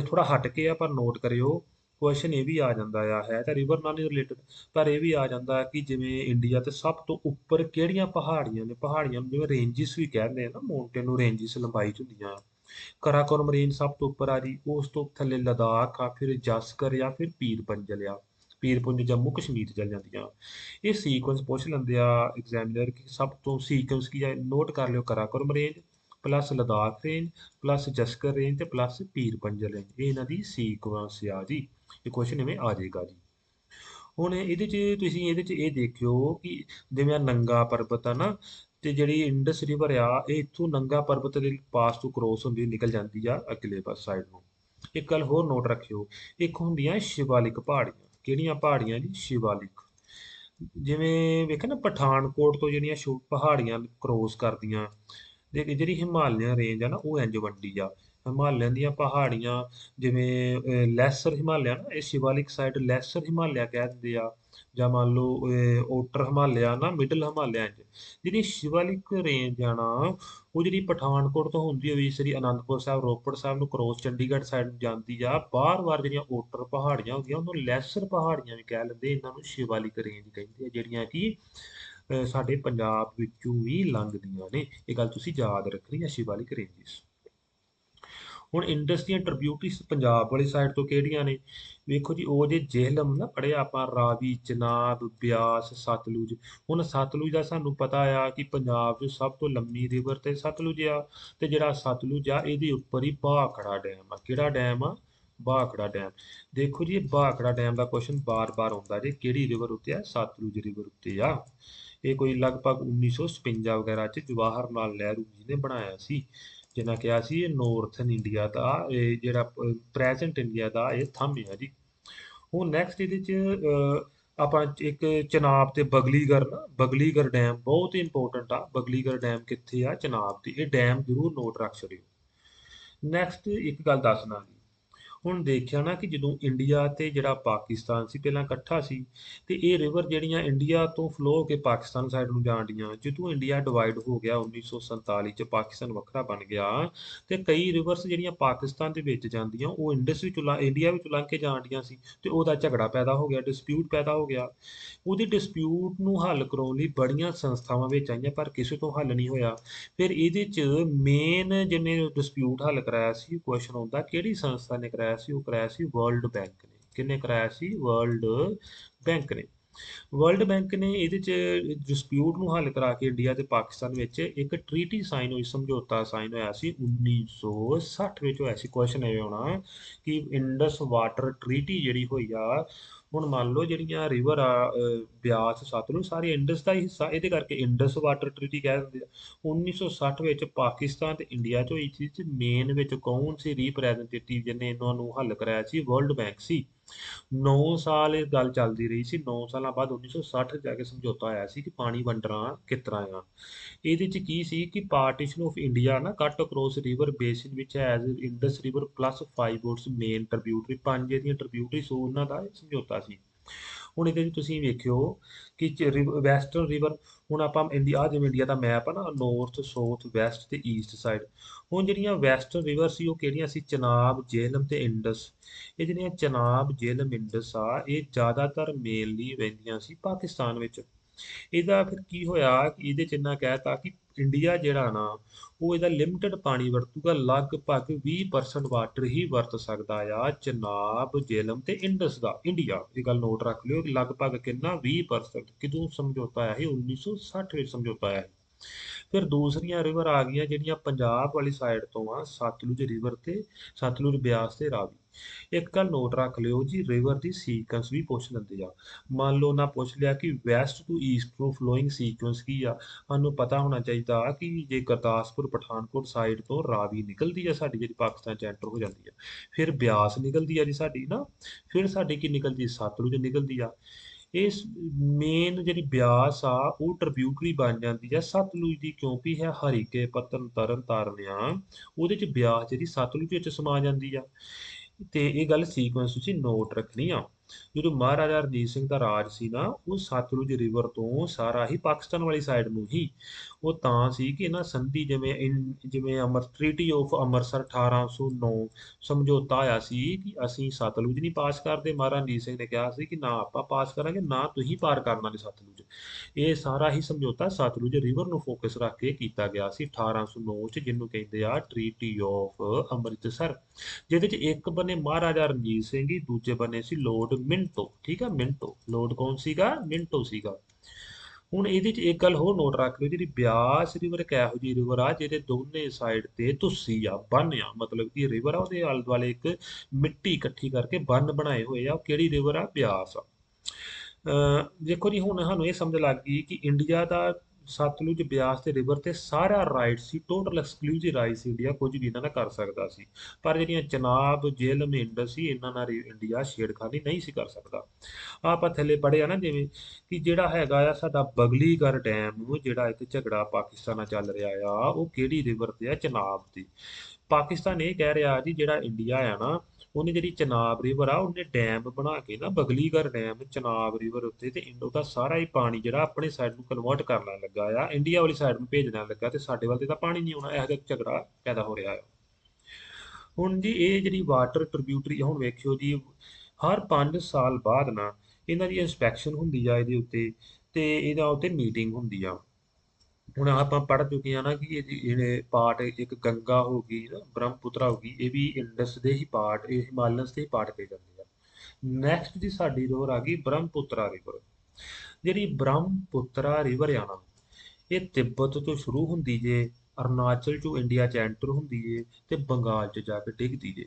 ਥੋੜਾ ਹਟ ਕੇ ਆ ਪਰ ਨੋਟ ਕਰਿਓ। ਕੁਐਸਚਨ ਇਹ ਵੀ ਆ ਜਾਂਦਾ ਆ, ਹੈ ਤਾਂ ਰਿਵਰ ਨਾਲ ਹੀ ਰਿਲੇਟਡ ਪਰ ਇਹ ਵੀ ਆ ਜਾਂਦਾ ਕਿ ਜਿਵੇਂ ਇੰਡੀਆ ਤੇ ਸਭ ਤੋਂ ਉੱਪਰ ਕਿਹੜੀਆਂ ਪਹਾੜੀਆਂ ਨੇ? ਪਹਾੜੀਆਂ ਨੂੰ ਜਿਵੇਂ ਰੇਂਜਿਸ ਵੀ ਕਹਿੰਦੇ ਆ ਨਾ ਮਾਊਂਟੇਨ ਨੂੰ ਰੇਂਜਿਸ ਲੰਬਾਈ ਚ ਹੁੰਦੀਆਂ ਆ। ਕਰਾਕੋਰਮ ਰੇਂਜ ਸਭ ਤੋਂ ਉੱਪਰ ਆ ਜੀ, ਉਸ ਤੋਂ ਥੱਲੇ ਲਦਾਖ ਆ, ਫਿਰ ਜਸਕਰ ਜਾਂ ਫਿਰ ਪੀਰ ਪੰਜਲ ਆ। ਪੀਰਪੁੰਜ ਜੰਮੂ ਕਸ਼ਮੀਰ ਚਲ ਜਾਂਦੀਆਂ। ਇਹ ਸੀਕੁਐਂਸ ਪੁੱਛ ਲੈਂਦੇ ਆ ਐਗਜ਼ਾਮੀਨਰ ਕਿ ਸਭ ਤੋਂ ਸੀਕੁਐਂਸ ਕੀ ਆ ਨੋਟ ਕਰ ਲਿਓ Karakoram range plus Ladakh range plus Zanskar range ਤੇ ਪਲੱਸ ਪੀਰ ਪੰਜਲ ਰੇਂਜ ਇਹ ਇਹਨਾਂ ਦੀ ਸੀਕੁਐਂਸ ਆ ਜੀ। ਇਹ ਕੁਐਸਚਨ ਇਵੇਂ ਆ ਜਾਏਗਾ ਜੀ। ਹੁਣ ਇਹਦੇ 'ਚ ਤੁਸੀਂ ਇਹਦੇ 'ਚ ਇਹ ਦੇਖਿਓ ਕਿ ਜਿਵੇਂ ਨੰਗਾ ਪਰਬਤ ਆ ਨਾ, ਤੇ ਜਿਹੜੀ ਇੰਡਸ ਰਿਵਰ ਆ, ਇਹ ਇੱਥੋਂ ਨੰਗਾ ਪਰਬਤ ਦੇ ਪਾਸ ਤੋਂ ਕ੍ਰੋਸ ਹੁੰਦੀ ਨਿਕਲ ਜਾਂਦੀ ਆ ਅਗਲੇ ਪਾਸ ਸਾਈਡ ਨੂੰ। ਇੱਕ ਗੱਲ ਹੋਰ ਨੋਟ ਰੱਖਿਓ, ਇੱਕ ਹੁੰਦੀਆਂ ਸ਼ਿਵਾਲਿਕ ਪਹਾੜੀਆਂ। ਕਿਹੜੀਆਂ ਪਹਾੜੀਆਂ ਜੀ? ਸ਼ਿਵਾਲਿਕ। ਜਿਵੇਂ ਵੇਖਿਆ ਨਾ, ਪਠਾਨਕੋਟ ਤੋਂ ਜਿਹੜੀਆਂ ਸ਼ੁ, ਪਹਾੜੀਆਂ ਕ੍ਰੋਸ ਕਰਦੀਆਂ ਦੇ ਜਿਹੜੀ ਹਿਮਾਲਿਆ ਰੇਂਜ ਆ ਨਾ, ਉਹ ਇੰਜ ਵੰਡੀ ਆ। ਹਿਮਾਲਿਆ ਦੀਆਂ ਪਹਾੜੀਆਂ ਜਿਵੇਂ ਲੈਸਰ ਹਿਮਾਲਿਆ ਨਾ, ਇਹ ਸ਼ਿਵਾਲਿਕ ਸਾਈਡ ਲੈਸਰ ਹਿਮਾਲਿਆ ਕਹਿ ਦਿੰਦੇ ਆ। ਜਾਂ ਮੰਨ ਲਓ ਓਟਰ ਹਿਮਾਲਿਆ ਨਾ ਮਿਡਲ ਹਿਮਾਲਿਆ 'ਚ, ਜਿਹੜੀ ਸ਼ਿਵਾਲਿਕ ਰੇਂਜ ਆ ਨਾ, ਉਹ ਜਿਹੜੀ ਪਠਾਨਕੋਟ ਤੋਂ ਹੁੰਦੀ ਹੋਈ ਸ੍ਰੀ ਅਨੰਦਪੁਰ ਸਾਹਿਬ, ਰੋਪੜ ਸਾਹਿਬ ਨੂੰ ਕਰੋਸ ਚੰਡੀਗੜ੍ਹ ਸਾਈਡ ਜਾਂਦੀ ਆ ਬਾਰ-ਬਾਰ ਜਿਹੜੀਆਂ ਓਟਰ ਪਹਾੜੀਆਂ ਹੁੰਦੀਆਂ ਉਹਨੂੰ ਲੈਸਰ ਪਹਾੜੀਆਂ ਵੀ ਕਹਿ ਲੈਂਦੇ, ਇਹਨਾਂ ਨੂੰ ਸ਼ਿਵਾਲਿਕ ਰੇਂਜ ਕਹਿੰਦੇ ਆ, ਜਿਹੜੀਆਂ ਕਿ ਸਾਡੇ ਪੰਜਾਬ ਵਿੱਚੋਂ ਵੀ ਲੰਘਦੀਆਂ ਨੇ। ਇਹ ਗੱਲ ਤੁਸੀਂ ਯਾਦ ਰੱਖਣੀ ਹੈ ਸ਼ਿਵਾਲਿਕ ਰੇਂਜਸ ਹੁਣ ਇੰਡਸ ਦੀਆਂ ਟ੍ਰਿਬਿਊਟਰੀਜ਼ ਪੰਜਾਬ ਵਾਲੀ ਸਾਈਡ ਤੋਂ ਕਿਹੜੀਆਂ ਨੇ? ਵੇਖੋ ਜੀ, ਉਹ ਜੇ ਜੇਹਲਮ ਨਾ ਪੜਿਆ ਆਪਾਂ, ਰਾਵੀ, ਚਨਾਬ, ਬਿਆਸ, ਸਤਲੁਜ। ਹੁਣ ਸਤਲੁਜ ਦਾ ਸਾਨੂੰ ਪਤਾ ਆ ਕਿ ਪੰਜਾਬ 'ਚ ਸਭ ਤੋਂ ਲੰਮੀ ਰਿਵਰ ਤੇ ਸਤਲੁਜ ਆ ਤੇ ਜਿਹੜਾ ਸਤਲੁਜ ਆ, ਇਹਦੇ ਉੱਪਰ ਹੀ ਭਾਖੜਾ ਡੈਮ ਆ। ਕਿਹੜਾ ਡੈਮ ਆ? ਭਾਖੜਾ ਡੈਮ। ਦੇਖੋ ਜੀ, ਇਹ ਭਾਖੜਾ ਡੈਮ ਦਾ ਕੁਐਸਚਨ ਬਾਰ-ਬਾਰ ਆਉਂਦਾ ਜੇ ਕਿਹੜੀ ਰਿਵਰ ਉੱਤੇ ਆ? ਸਤਲੁਜ ਰਿਵਰ ਉੱਤੇ ਆ। ਇਹ ਕੋਈ ਲਗਭਗ 1956 ਵਗੈਰਾ ਚ ਜਵਾਹਰ ਲਾਲ ਨਹਿਰੂ ਜੀ ਨੇ ਬਣਾਇਆ ਸੀ। ਜਿਹਨਾਂ ਕਿਹਾ ਸੀ ਇਹ ਨਾਰਥਨ ਇੰਡੀਆ ਦਾ, ਇਹ ਜਿਹੜਾ ਪ੍ਰੈਜ਼ੈਂਟ ਇੰਡੀਆ ਦਾ ਇਹ ਥੰਮ ਹੈ ਜੀ। ਹੁਣ ਨੈਕਸਟ ਇਹਦੇ ਚ ਆਪਾਂ ਇੱਕ ਚਨਾਬ ਤੇ ਬਗਲੀਗਰ ਨਾ, ਬਗਲੀਗਰ ਡੈਮ ਬਹੁਤ ਹੀ ਇੰਪੋਰਟੈਂਟ ਆ। ਬਗਲੀਗਰ ਡੈਮ ਕਿੱਥੇ ਆ? ਚਨਾਬ ਤੇ ਇਹ ਡੈਮ ਜ਼ਰੂਰ ਨੋਟ ਰੱਖ ਛੜਿਓ ਨੈਕਸਟ ਇੱਕ ਗੱਲ ਦੱਸਣਾ ਜੀ। ਹੁਣ ਦੇਖਿਆ ਨਾ ਕਿ ਜਦੋਂ ਇੰਡੀਆ ਤੇ ਜਿਹੜਾ ਪਾਕਿਸਤਾਨ ਸੀ, ਪਹਿਲਾਂ ਇਕੱਠਾ ਸੀ, ਤੇ ਇਹ ਰਿਵਰ ਜਿਹੜੀਆਂ ਇੰਡੀਆ ਤੋਂ ਫਲੋ ਹੋ ਕੇ ਪਾਕਿਸਤਾਨ ਸਾਈਡ ਨੂੰ ਜਾਂਦੀਆਂ ਜਦੋਂ ਇੰਡੀਆ ਡਿਵਾਈਡ ਹੋ ਗਿਆ 1947 ਚ, ਪਾਕਿਸਤਾਨ ਵੱਖਰਾ ਬਣ ਗਿਆ, ਤੇ ਕਈ ਰਿਵਰਸ ਜਿਹੜੀਆਂ ਪਾਕਿਸਤਾਨ ਦੇ ਵਿੱਚ ਜਾਂਦੀਆਂ, ਉਹ ਇੰਡਸ ਵਿੱਚ ਇੰਡੀਆ ਵਿੱਚ ਲੰਘ ਕੇ ਜਾਂਦੀਆਂ ਸੀ, ਤੇ ਉਹਦਾ ਝਗੜਾ ਪੈਦਾ ਹੋ ਗਿਆ ਡਿਸਪਿਊਟ ਪੈਦਾ ਹੋ ਗਿਆ। ਉਹਦੀ ਡਿਸਪਿਊਟ ਨੂੰ ਹੱਲ ਕਰਾਉਣ ਲਈ ਬੜੀਆਂ ਸੰਸਥਾਵਾਂ ਵਿੱਚ ਆਈਆਂ, ਪਰ ਕਿਸੇ ਤੋਂ ਹੱਲ ਨਹੀਂ ਹੋਇਆ। ਫਿਰ ਇਹਦੇ ਚ ਮੇਨ ਜਿਹਨੇ ਡਿਸਪਿਊਟ ਹੱਲ ਕਰਾਇਆ ਸੀ ਕੁਐਸਚਨ ਆਉਂਦਾ ਕਿਹੜੀ ਸੰਸਥਾ ਨੇ ਕਰਾਇਆ ਸੀ, ਉਹ ਕਰਾਇਆ ਸੀ ਵਰਲਡ ਬੈਂਕ ਨੇ। ਕਿਹਨੇ ਕਰਾਇਆ ਸੀ? ਵਰਲਡ ਬੈਂਕ ਨੇ। ਵਰਲਡ ਬੈਂਕ ਨੇ ਇਹਦੇ ਚ ਡਿਸਪਿਊਟ ਨੂੰ ਹੱਲ ਕਰਾ ਕੇ ਇੰਡੀਆ ਤੇ ਪਾਕਿਸਤਾਨ ਵਿੱਚ ਇੱਕ ਟ੍ਰੀਟੀ ਸਾਈਨ ਹੋਈ, ਸਮਝੌਤਾ ਸਾਈਨ ਹੋਇਆ ਸੀ 1960 ਵਿੱਚ। ਹੋਇਆ ਸੀ ਕੁਐਸਚਨ ਇਹ ਹੋਣਾ ਕਿ ਇੰਡਸ ਵਾਟਰ ਟ੍ਰੀਟੀ ਜਿਹੜੀ ਹੋਈ ਆ ਹੁਣ ਮੰਨ ਲਓ ਜਿਹੜੀਆਂ ਰਿਵਰ ਆ ਬਿਆਸ, ਸਤਲੁਜ ਸਾਰੇ ਇੰਡਸ ਦਾ ਹੀ ਹਿੱਸਾ, ਇਹਦੇ ਕਰਕੇ ਇੰਡਸ ਵਾਟਰ ਟ੍ਰੀਟੀ ਕਹਿ ਦਿੰਦੇ ਆ। 1960 ਵਿੱਚ ਪਾਕਿਸਤਾਨ ਤੇ ਇੰਡੀਆ ਚ ਹੋਈ ਸੀ ਮੇਨ ਵਿੱਚ ਕੌਣ ਸੀ ਰਿਪਰੈਜ਼ੈਂਟੇਟਿਵ ਜਿਹਨੇ ਇਹਨਾਂ ਨੂੰ ਹੱਲ ਕਰਾਇਆ ਸੀ? ਵਰਲਡ ਬੈਂਕ ਸੀ। 9 ਸਾਲ ਇਹ ਗੱਲ ਚੱਲਦੀ ਰਹੀ ਸੀ। 9 ਸਾਲਾਂ ਬਾਅਦ 1960 ਜਾ ਕੇ ਸਮਝੌਤਾ ਆਇਆ ਸੀ ਕਿ ਪਾਣੀ ਵੰਡਣਾ ਕਿਸ ਤਰ੍ਹਾਂ ਆ। ਇਹਦੇ ਚ ਕੀ ਸੀ ਕਿ ਪਾਰਟੀਸ਼ਨ ਆਫ ਇੰਡੀਆ ਨਾ ਕੱਟ ਅਕ੍ਰੋਸ ਰਿਵਰ ਬੇਸਿਨ ਵਿੱਚ as Indus river plus 5 boats main tributary ਪੰਜ ਇਹਦੀਆਂ ਟ੍ਰਿਬਿਊਟਰੀ ਸੋ ਉਹਨਾਂ ਦਾ ਸਮਝੌਤਾ ਸੀ। ਹੁਣ ਇਹਦੇ ਵਿੱਚ ਤੁਸੀਂ ਵੇਖਿਓ ਕਿ ਵੈਸਟਰਨ ਰਿਵਰ, ਹੁਣ ਆਪਾਂ ਇੰਡੀਆ ਜਿਵੇਂ ਇੰਡੀਆ ਦਾ ਮੈਪ ਆ ਨਾ ਨਾਰਥ ਸਾਊਥ ਵੈਸਟ ਤੇ ਈਸਟ ਸਾਈਡ ਹੁਣ ਜਿਹੜੀਆਂ ਵੈਸਟਰਨ ਰਿਵਰ ਸੀ ਉਹ ਕਿਹੜੀਆਂ ਸੀ? ਚਨਾਬ, ਜੇਹਲਮ ਤੇ ਇੰਡਸ। ਇਹ ਜਿਹੜੀਆਂ ਚਨਾਬ, ਜੇਹਲਮ, ਇੰਡਸ ਆ, ਇਹ ਜ਼ਿਆਦਾਤਰ ਮੇਨਲੀ ਵਹਿੰਦੀਆਂ ਸੀ ਪਾਕਿਸਤਾਨ ਵਿੱਚ। ਇਹਦਾ ਫਿਰ ਕੀ ਹੋਇਆ, ਇਹਦੇ ਚ ਇਹਨਾਂ ਕਹਿਤਾ ਕਿ ਇੰਡੀਆ ਜਿਹੜਾ ਨਾ, ਉਹ ਇਹਦਾ ਲਿਮਟਿਡ ਪਾਣੀ ਵਰਤੂਗਾ, ਲਗਭਗ 20% ਵਾਟਰ ਹੀ ਵਰਤ ਸਕਦਾ ਆ ਚਨਾਬ ਜੇਲਮ ਤੇ ਇੰਡਸ ਦਾ। ਇੰਡੀਆ ਇਹ ਗੱਲ ਨੋਟ ਰੱਖ ਲਿਓ ਲਗਭਗ ਕਿੰਨਾ? 20% ਕਿਦੋਂ ਸਮਝੌਤਾ ਆਇਆ ਸੀ? 1960 ਵਿੱਚ ਸਮਝੌਤਾ ਆਇਆ ਫਿਰ ਦੂਸਰੀਆਂ ਰਿਵਰ ਆ ਗਈਆਂ ਜਿਹੜੀਆਂ ਪੰਜਾਬ ਵਾਲੀ ਸਾਈਡ ਤੋਂ ਆ, ਸਤਲੁਜ ਰਿਵਰ ਤੇ, ਸਤਲੁਜ ਬਿਆਸ ਤੇ ਰਾਵੀ। ਇੱਕ ਗੱਲ ਨੋਟ ਰੱਖ ਲਿਓ ਜੀ ਰਿਵਰ ਦੀ ਸੀਕੁਐਂਸ ਵੀ ਪੁੱਛ ਲੈਂਦੇ ਆ। ਮੰਨ ਲਓ ਨਾ ਪੁੱਛ ਲਿਆ ਕਿ ਵੈਸਟ ਟੂ ਈਸਟ ਨੂੰ ਫਲੋਇੰਗ ਸੀਕੁਐਂਸ ਕੀ ਆ? ਸਾਨੂੰ ਪਤਾ ਹੋਣਾ ਚਾਹੀਦਾ ਕਿ ਜੇ ਗੁਰਦਾਸਪੁਰ, ਪਠਾਨਕੋਟ ਸਾਈਡ ਤੋਂ ਰਾਵੀ ਨਿਕਲਦੀ ਆ ਸਾਡੀ, ਜਿਹੜੀ ਪਾਕਿਸਤਾਨ ਚ ਐਂਟਰ ਹੋ ਜਾਂਦੀ ਆ। ਫਿਰ ਬਿਆਸ ਨਿਕਲਦੀ ਆ ਜੀ ਸਾਡੀ ਨਾ, ਫਿਰ ਸਾਡੀ ਕੀ ਨਿਕਲਦੀ? ਸਤਲੁਜ ਨਿਕਲਦੀ ਆ। ਇਸ ਮੇਨ ਜਿਹੜੀ ਬਿਆਸ ਆ, ਉਹ ਟ੍ਰਿਬਿਊਟਰੀ ਬਣ ਜਾਂਦੀ ਆ, ਸਤਲੁਜ ਦੀ ਕਿਉਂਕਿ ਹੈ ਹਰੀਕੇ, ਪਤਨ, ਤਰਨ ਤਾਰਨ ਆ ਉਹਦੇ ਚ ਬਿਆਸ ਜਿਹੜੀ ਸਤਲੁਜ ਵਿੱਚ ਸਮਾ ਜਾਂਦੀ ਆ। ਤੇ ਇਹ ਗੱਲ ਸੀਕੁਐਂਸ ਤੁਸੀਂ ਨੋਟ ਰੱਖਣੀ ਆ। ਜਦੋਂ ਮਹਾਰਾਜਾ ਰਣਜੀਤ ਸਿੰਘ ਦਾ ਰਾਜ ਸੀ ਨਾ, ਉਹ ਸਤਲੁਜ ਰਿਵਰ ਤੋਂ ਸਾਰਾ ਹੀ ਪਾਕਿਸਤਾਨ ਵਾਲੀ ਸਾਈਡ ਨੂੰ ਹੀ, ਉਹ ਤਾਂ ਸੀ ਕਿ ਇਹਨਾਂ ਸੰਧੀ ਜਿਵੇਂ ਜਿਵੇਂ ਅਮਰ ਟ੍ਰੀਟੀ ਆਫ ਅੰਮ੍ਰਿਤਸਰ 1809 ਸਮਝੌਤਾ ਆਇਆ ਸੀ ਕਿ ਅਸੀਂ ਸਤਲੁਜ ਨਹੀਂ ਪਾਸ ਕਰਦੇ। ਮਹਾਰਾਜਾ ਰਣਜੀਤ ਸਿੰਘ ਨੇ ਕਿਹਾ ਸੀ ਕਿ ਨਾ ਆਪਾਂ ਪਾਸ ਕਰਾਂਗੇ, ਨਾ ਤੁਸੀਂ ਪਾਰ ਕਰਨਾ ਨੇ ਸਤਲੁਜ। ਇਹ ਸਾਰਾ ਹੀ ਸਮਝੌਤਾ ਸਤਲੁਜ ਰਿਵਰ ਨੂੰ ਫੋਕਸ ਰੱਖ ਕੇ ਕੀਤਾ ਗਿਆ ਸੀ 1809 ਚ, ਜਿਹਨੂੰ ਕਹਿੰਦੇ ਆ ਟ੍ਰੀਟੀ ਆਫ ਅੰਮ੍ਰਿਤਸਰ, ਜਿਹਦੇ ਚ ਇੱਕ ਬੰਨੇ ਮਹਾਰਾਜਾ ਰਣਜੀਤ ਸਿੰਘ ਹੀ ਦੂਜੇ ਬੰਨੇ ਸੀ ਲੋਰਡ ਮਿੰਟੋ, ਠੀਕ ਆ, ਮਿੰਟੋ। ਲੋਰਡ ਕੌਣ ਸੀਗਾ? ਮਿੰਟੋ ਸੀਗਾ। ਹੁਣ ਇਹਦੇ ਚ ਇੱਕ ਗੱਲ ਹੋਰ ਨੋਟ ਰੱਖ ਲਿਓ, ਜਿਹੜੀ ਬਿਆਸ ਰਿਵਰ ਇੱਕ ਇਹੋ ਜਿਹੀ ਰਿਵਰ ਆ, ਜਿਹਦੇ ਦੋਨੇ ਸਾਈਡ ਤੇ ਤੁਸੀਂ ਆ ਬੰਨ ਆ। ਮਤਲਬ ਕਿ ਰਿਵਰ ਆ, ਉਹਦੇ ਆਲੇ ਦੁਆਲੇ ਇੱਕ ਮਿੱਟੀ ਇਕੱਠੀ ਕਰਕੇ ਬੰਨ ਬਣਾਏ ਹੋਏ ਆ। ਉਹ ਕਿਹੜੀ ਰਿਵਰ ਆ? ਬਿਆਸ ਆ। ਦੇਖੋ ਜੀ, ਹੁਣ ਸਾਨੂੰ ਇਹ ਸਮਝ ਲੱਗ ਗਈ ਕਿ ਇੰਡੀਆ ਦਾ ਸਤਲੁਜ ਬਿਆਸ ਤੇ ਰਿਵਰ ਤੇ ਸਾਰਾ ਰਾਈਟ ਸੀ ਟੋਟਲ ਐਕਸਕਲੂਸਿਵ ਰਾਈਟ ਸੀ ਇੰਡੀਆ ਕੁਝ ਵੀ ਇਹਨਾਂ ਨਾਲ ਕਰ ਸਕਦਾ ਸੀ। ਪਰ ਜਿਹੜੀਆਂ ਚਨਾਬ ਜੇਹਲਮ ਇੰਡਸ ਸੀ, ਇਹਨਾਂ ਨਾਲ ਇੰਡੀਆ ਛੇੜਖਾਨੀ ਨਹੀਂ ਸੀ ਕਰ ਸਕਦਾ। ਆਪਾਂ ਥੱਲੇ ਪੜਿਆ ਨਾ ਜਿਵੇਂ ਕਿ ਜਿਹੜਾ ਹੈਗਾ ਆ ਸਾਡਾ ਬਗਲੀਗਰ ਡੈਮ ਜਿਹੜਾ ਇੱਕ ਝਗੜਾ ਪਾਕਿਸਤਾਨ ਨਾਲ ਚੱਲ ਰਿਹਾ ਆ, ਉਹ ਕਿਹੜੀ ਰਿਵਰ ਤੇ ਆ? ਚਨਾਬ ਦੀ। ਪਾਕਿਸਤਾਨ ਇਹ ਕਹਿ ਰਿਹਾ ਜੀ, ਜਿਹੜਾ ਇੰਡੀਆ ਆ ਨਾ ਉਹਨੇ ਜਿਹੜੀ ਚਨਾਬ ਰਿਵਰ ਆ, ਉਹਨੇ ਡੈਮ ਬਣਾ ਕੇ ਨਾ ਬਗਲੀਗੜ ਡੈਮ ਚਨਾਬ ਰਿਵਰ ਉੱਤੇ ਤੇ ਇੰਡੋ ਦਾ ਸਾਰਾ ਹੀ ਪਾਣੀ ਜਿਹੜਾ ਆਪਣੇ ਸਾਈਡ ਨੂੰ ਕਨਵਰਟ ਕਰਨ ਲੱਗਾ ਆ ਇੰਡੀਆ ਵਾਲੀ ਸਾਈਡ ਨੂੰ ਭੇਜਣ ਲੱਗਾ ਤੇ ਸਾਡੇ ਵੱਲ ਤੇ ਤਾਂ ਪਾਣੀ ਨਹੀਂ ਆਉਣਾ, ਇਹੋ ਜਿਹਾ ਝਗੜਾ ਪੈਦਾ ਹੋ ਰਿਹਾ ਆ। ਹੁਣ ਜੀ ਇਹ ਜਿਹੜੀ ਵਾਟਰ ਟ੍ਰਿਬਿਊਟਰੀ ਹੁਣ ਵੇਖਿਓ ਜੀ, ਹਰ 5 ਸਾਲ ਬਾਅਦ ਨਾ, ਇਹਨਾਂ ਦੀ ਇਨਸਪੈਕਸ਼ਨ ਹੁੰਦੀ ਆ ਇਹਦੇ ਉੱਤੇ ਤੇ ਇਹਦਾ ਉੱਤੇ ਮੀਟਿੰਗ ਹੁੰਦੀ ਆ। ਹੁਣ ਆਪਾਂ ਪੜ੍ਹ ਚੁੱਕੇ ਆ ਨਾ ਕਿ ਇਹ ਜੀ ਜਿਹੜੇ ਪਾਰਟ ਇੱਕ ਗੰਗਾ ਹੋ ਗਈ, ਨਾ ਬ੍ਰਹਮਪੁੱਤਰਾ ਹੋ ਗਈ, ਇਹ ਵੀ ਇੰਡਸ ਦੇ ਹੀ ਪਾਰਟ ਇਹ ਹਿਮਾਲਯਨਸ ਦੇ ਹੀ ਪਾਰਟ ਪੇ ਜਾਂਦੇ ਆ। ਨੈਕਸਟ ਦੀ ਸਾਡੀ ਰਿਵਰ ਆ ਗਈ ਬ੍ਰਹਮਪੁੱਤਰਾ ਰਿਵਰ। ਜਿਹੜੀ ਬ੍ਰਹਮਪੁੱਤਰਾ ਰਿਵਰ ਆ ਨਾ, ਇਹ ਤਿੱਬਤ ਤੋਂ ਸ਼ੁਰੂ ਹੁੰਦੀ ਜੇ, ਅਰੁਣਾਚਲ ਚੋਂ ਇੰਡੀਆ ਚ ਐਂਟਰ ਹੁੰਦੀ ਏ ਤੇ ਬੰਗਾਲ ਚ ਜਾ ਕੇ ਡਿੱਗਦੀ ਜੇ।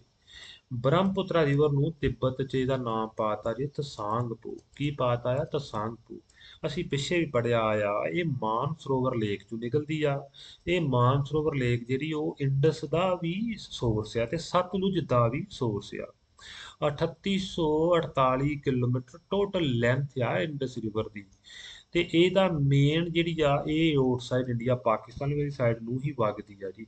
ਬ੍ਰਹਮਪੁੱਤਰਾ ਰਿਵਰ ਨੂੰ ਤਿੱਬਤ ਚ ਇਹਦਾ ਨਾਮ ਪਾਤਾ ਜੇ ਤਸਾਂਗਪੂ ਕੀ ਪਾਤਾ ਆ? ਤਸਾਂਗਪੂ ਅਸੀਂ ਪਿੱਛੇ ਵੀ ਪੜਿਆ ਆ, ਇਹ ਮਾਨਸਰੋਵਰ ਲੇਕ ਚੋਂ ਨਿਕਲਦੀ ਆ। ਇਹ ਮਾਨਸਰੋਵਰ ਲੇਕ ਜਿਹੜੀ ਉਹ ਇੰਡਸ ਦਾ ਵੀ ਸੋਰਸ ਆ ਤੇ ਸਤਲੁਜ ਦਾ ਵੀ ਸੋਰਸ ਆ। 3848 ਕਿਲੋਮੀਟਰ ਟੋਟਲ ਲੈਂਥ ਆ ਇੰਡਸ ਰਿਵਰ ਦੀ। ਤੇ ਇਹਦਾ ਮੇਨ ਜਿਹੜੀ ਆ, ਇਹ ਆਊਟਸਾਈਡ ਇੰਡੀਆ ਪਾਕਿਸਤਾਨ ਵਾਲੀ ਸਾਈਡ ਨੂੰ ਹੀ ਵਗਦੀ ਆ ਜੀ।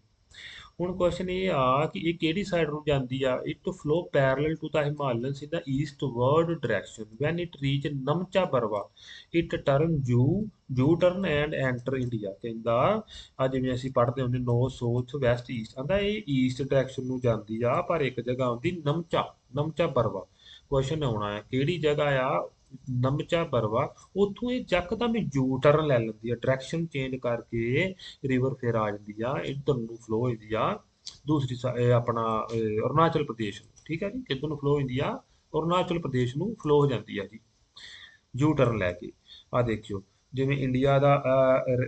ਹੁਣ ਕੁਐਸਚਨ ਇਹ ਆ ਕਿ ਇਹ ਕਿਹੜੀ ਸਾਈਡ ਨੂੰ ਜਾਂਦੀ ਆ? It flow parallel to the Himalayas in the eastward direction when it reach Namcha Barwa it turn U U turn and enter India ਕਹਿੰਦਾ ਆ ਜਿਵੇਂ ਅਸੀਂ ਪੜ੍ਹਦੇ ਹੁੰਦੇ ਨੌਰਥ ਸਾਊਥ ਵੈਸਟ ਈਸਟ ਕਹਿੰਦਾ ਇਹ ਈਸਟ ਡਾਇਰੈਕਸ਼ਨ ਨੂੰ ਜਾਂਦੀ ਆ, ਪਰ ਇੱਕ ਜਗ੍ਹਾ ਆਉਂਦੀ ਨਮਚਾ ਨਮਚਾ ਬਰਵਾ ਕੁਐਸਚਨ ਆਉਣਾ ਹੈ, ਕਿਹੜੀ ਜਗ੍ਹਾ ਆ? ਨਮਚਾ ਬਰਵਾ ਉੱਥੋਂ ਇਹ ਯਕਦਮ ਹੀ ਜੂ ਟਰਨ ਲੈ ਲੈਂਦੀ ਆ ਡਾਇਰੈਕਸ਼ਨ ਚੇਂਜ ਕਰਕੇ ਰਿਵਰ ਫਿਰ ਆ ਜਾਂਦੀ ਆ, ਇੱਧਰ ਨੂੰ ਫਲੋ ਹੁੰਦੀ ਆ, ਦੂਸਰੀ ਸਾ- ਆਪਣਾ ਅਰੁਣਾਚਲ ਪ੍ਰਦੇਸ਼ ਨੂੰ, ਠੀਕ ਹੈ ਜੀ, ਕਿੱਧਰ ਨੂੰ ਫਲੋ ਹੁੰਦੀ ਆ, ਅਰੁਣਾਚਲ ਪ੍ਰਦੇਸ਼ ਨੂੰ ਫਲੋ ਹੋ ਜਾਂਦੀ ਆ ਜੀ ਯੂ ਟਰਨ ਲੈ ਕੇ ਆ ਦੇਖਿਓ, ਜਿਵੇਂ ਇੰਡੀਆ ਦਾ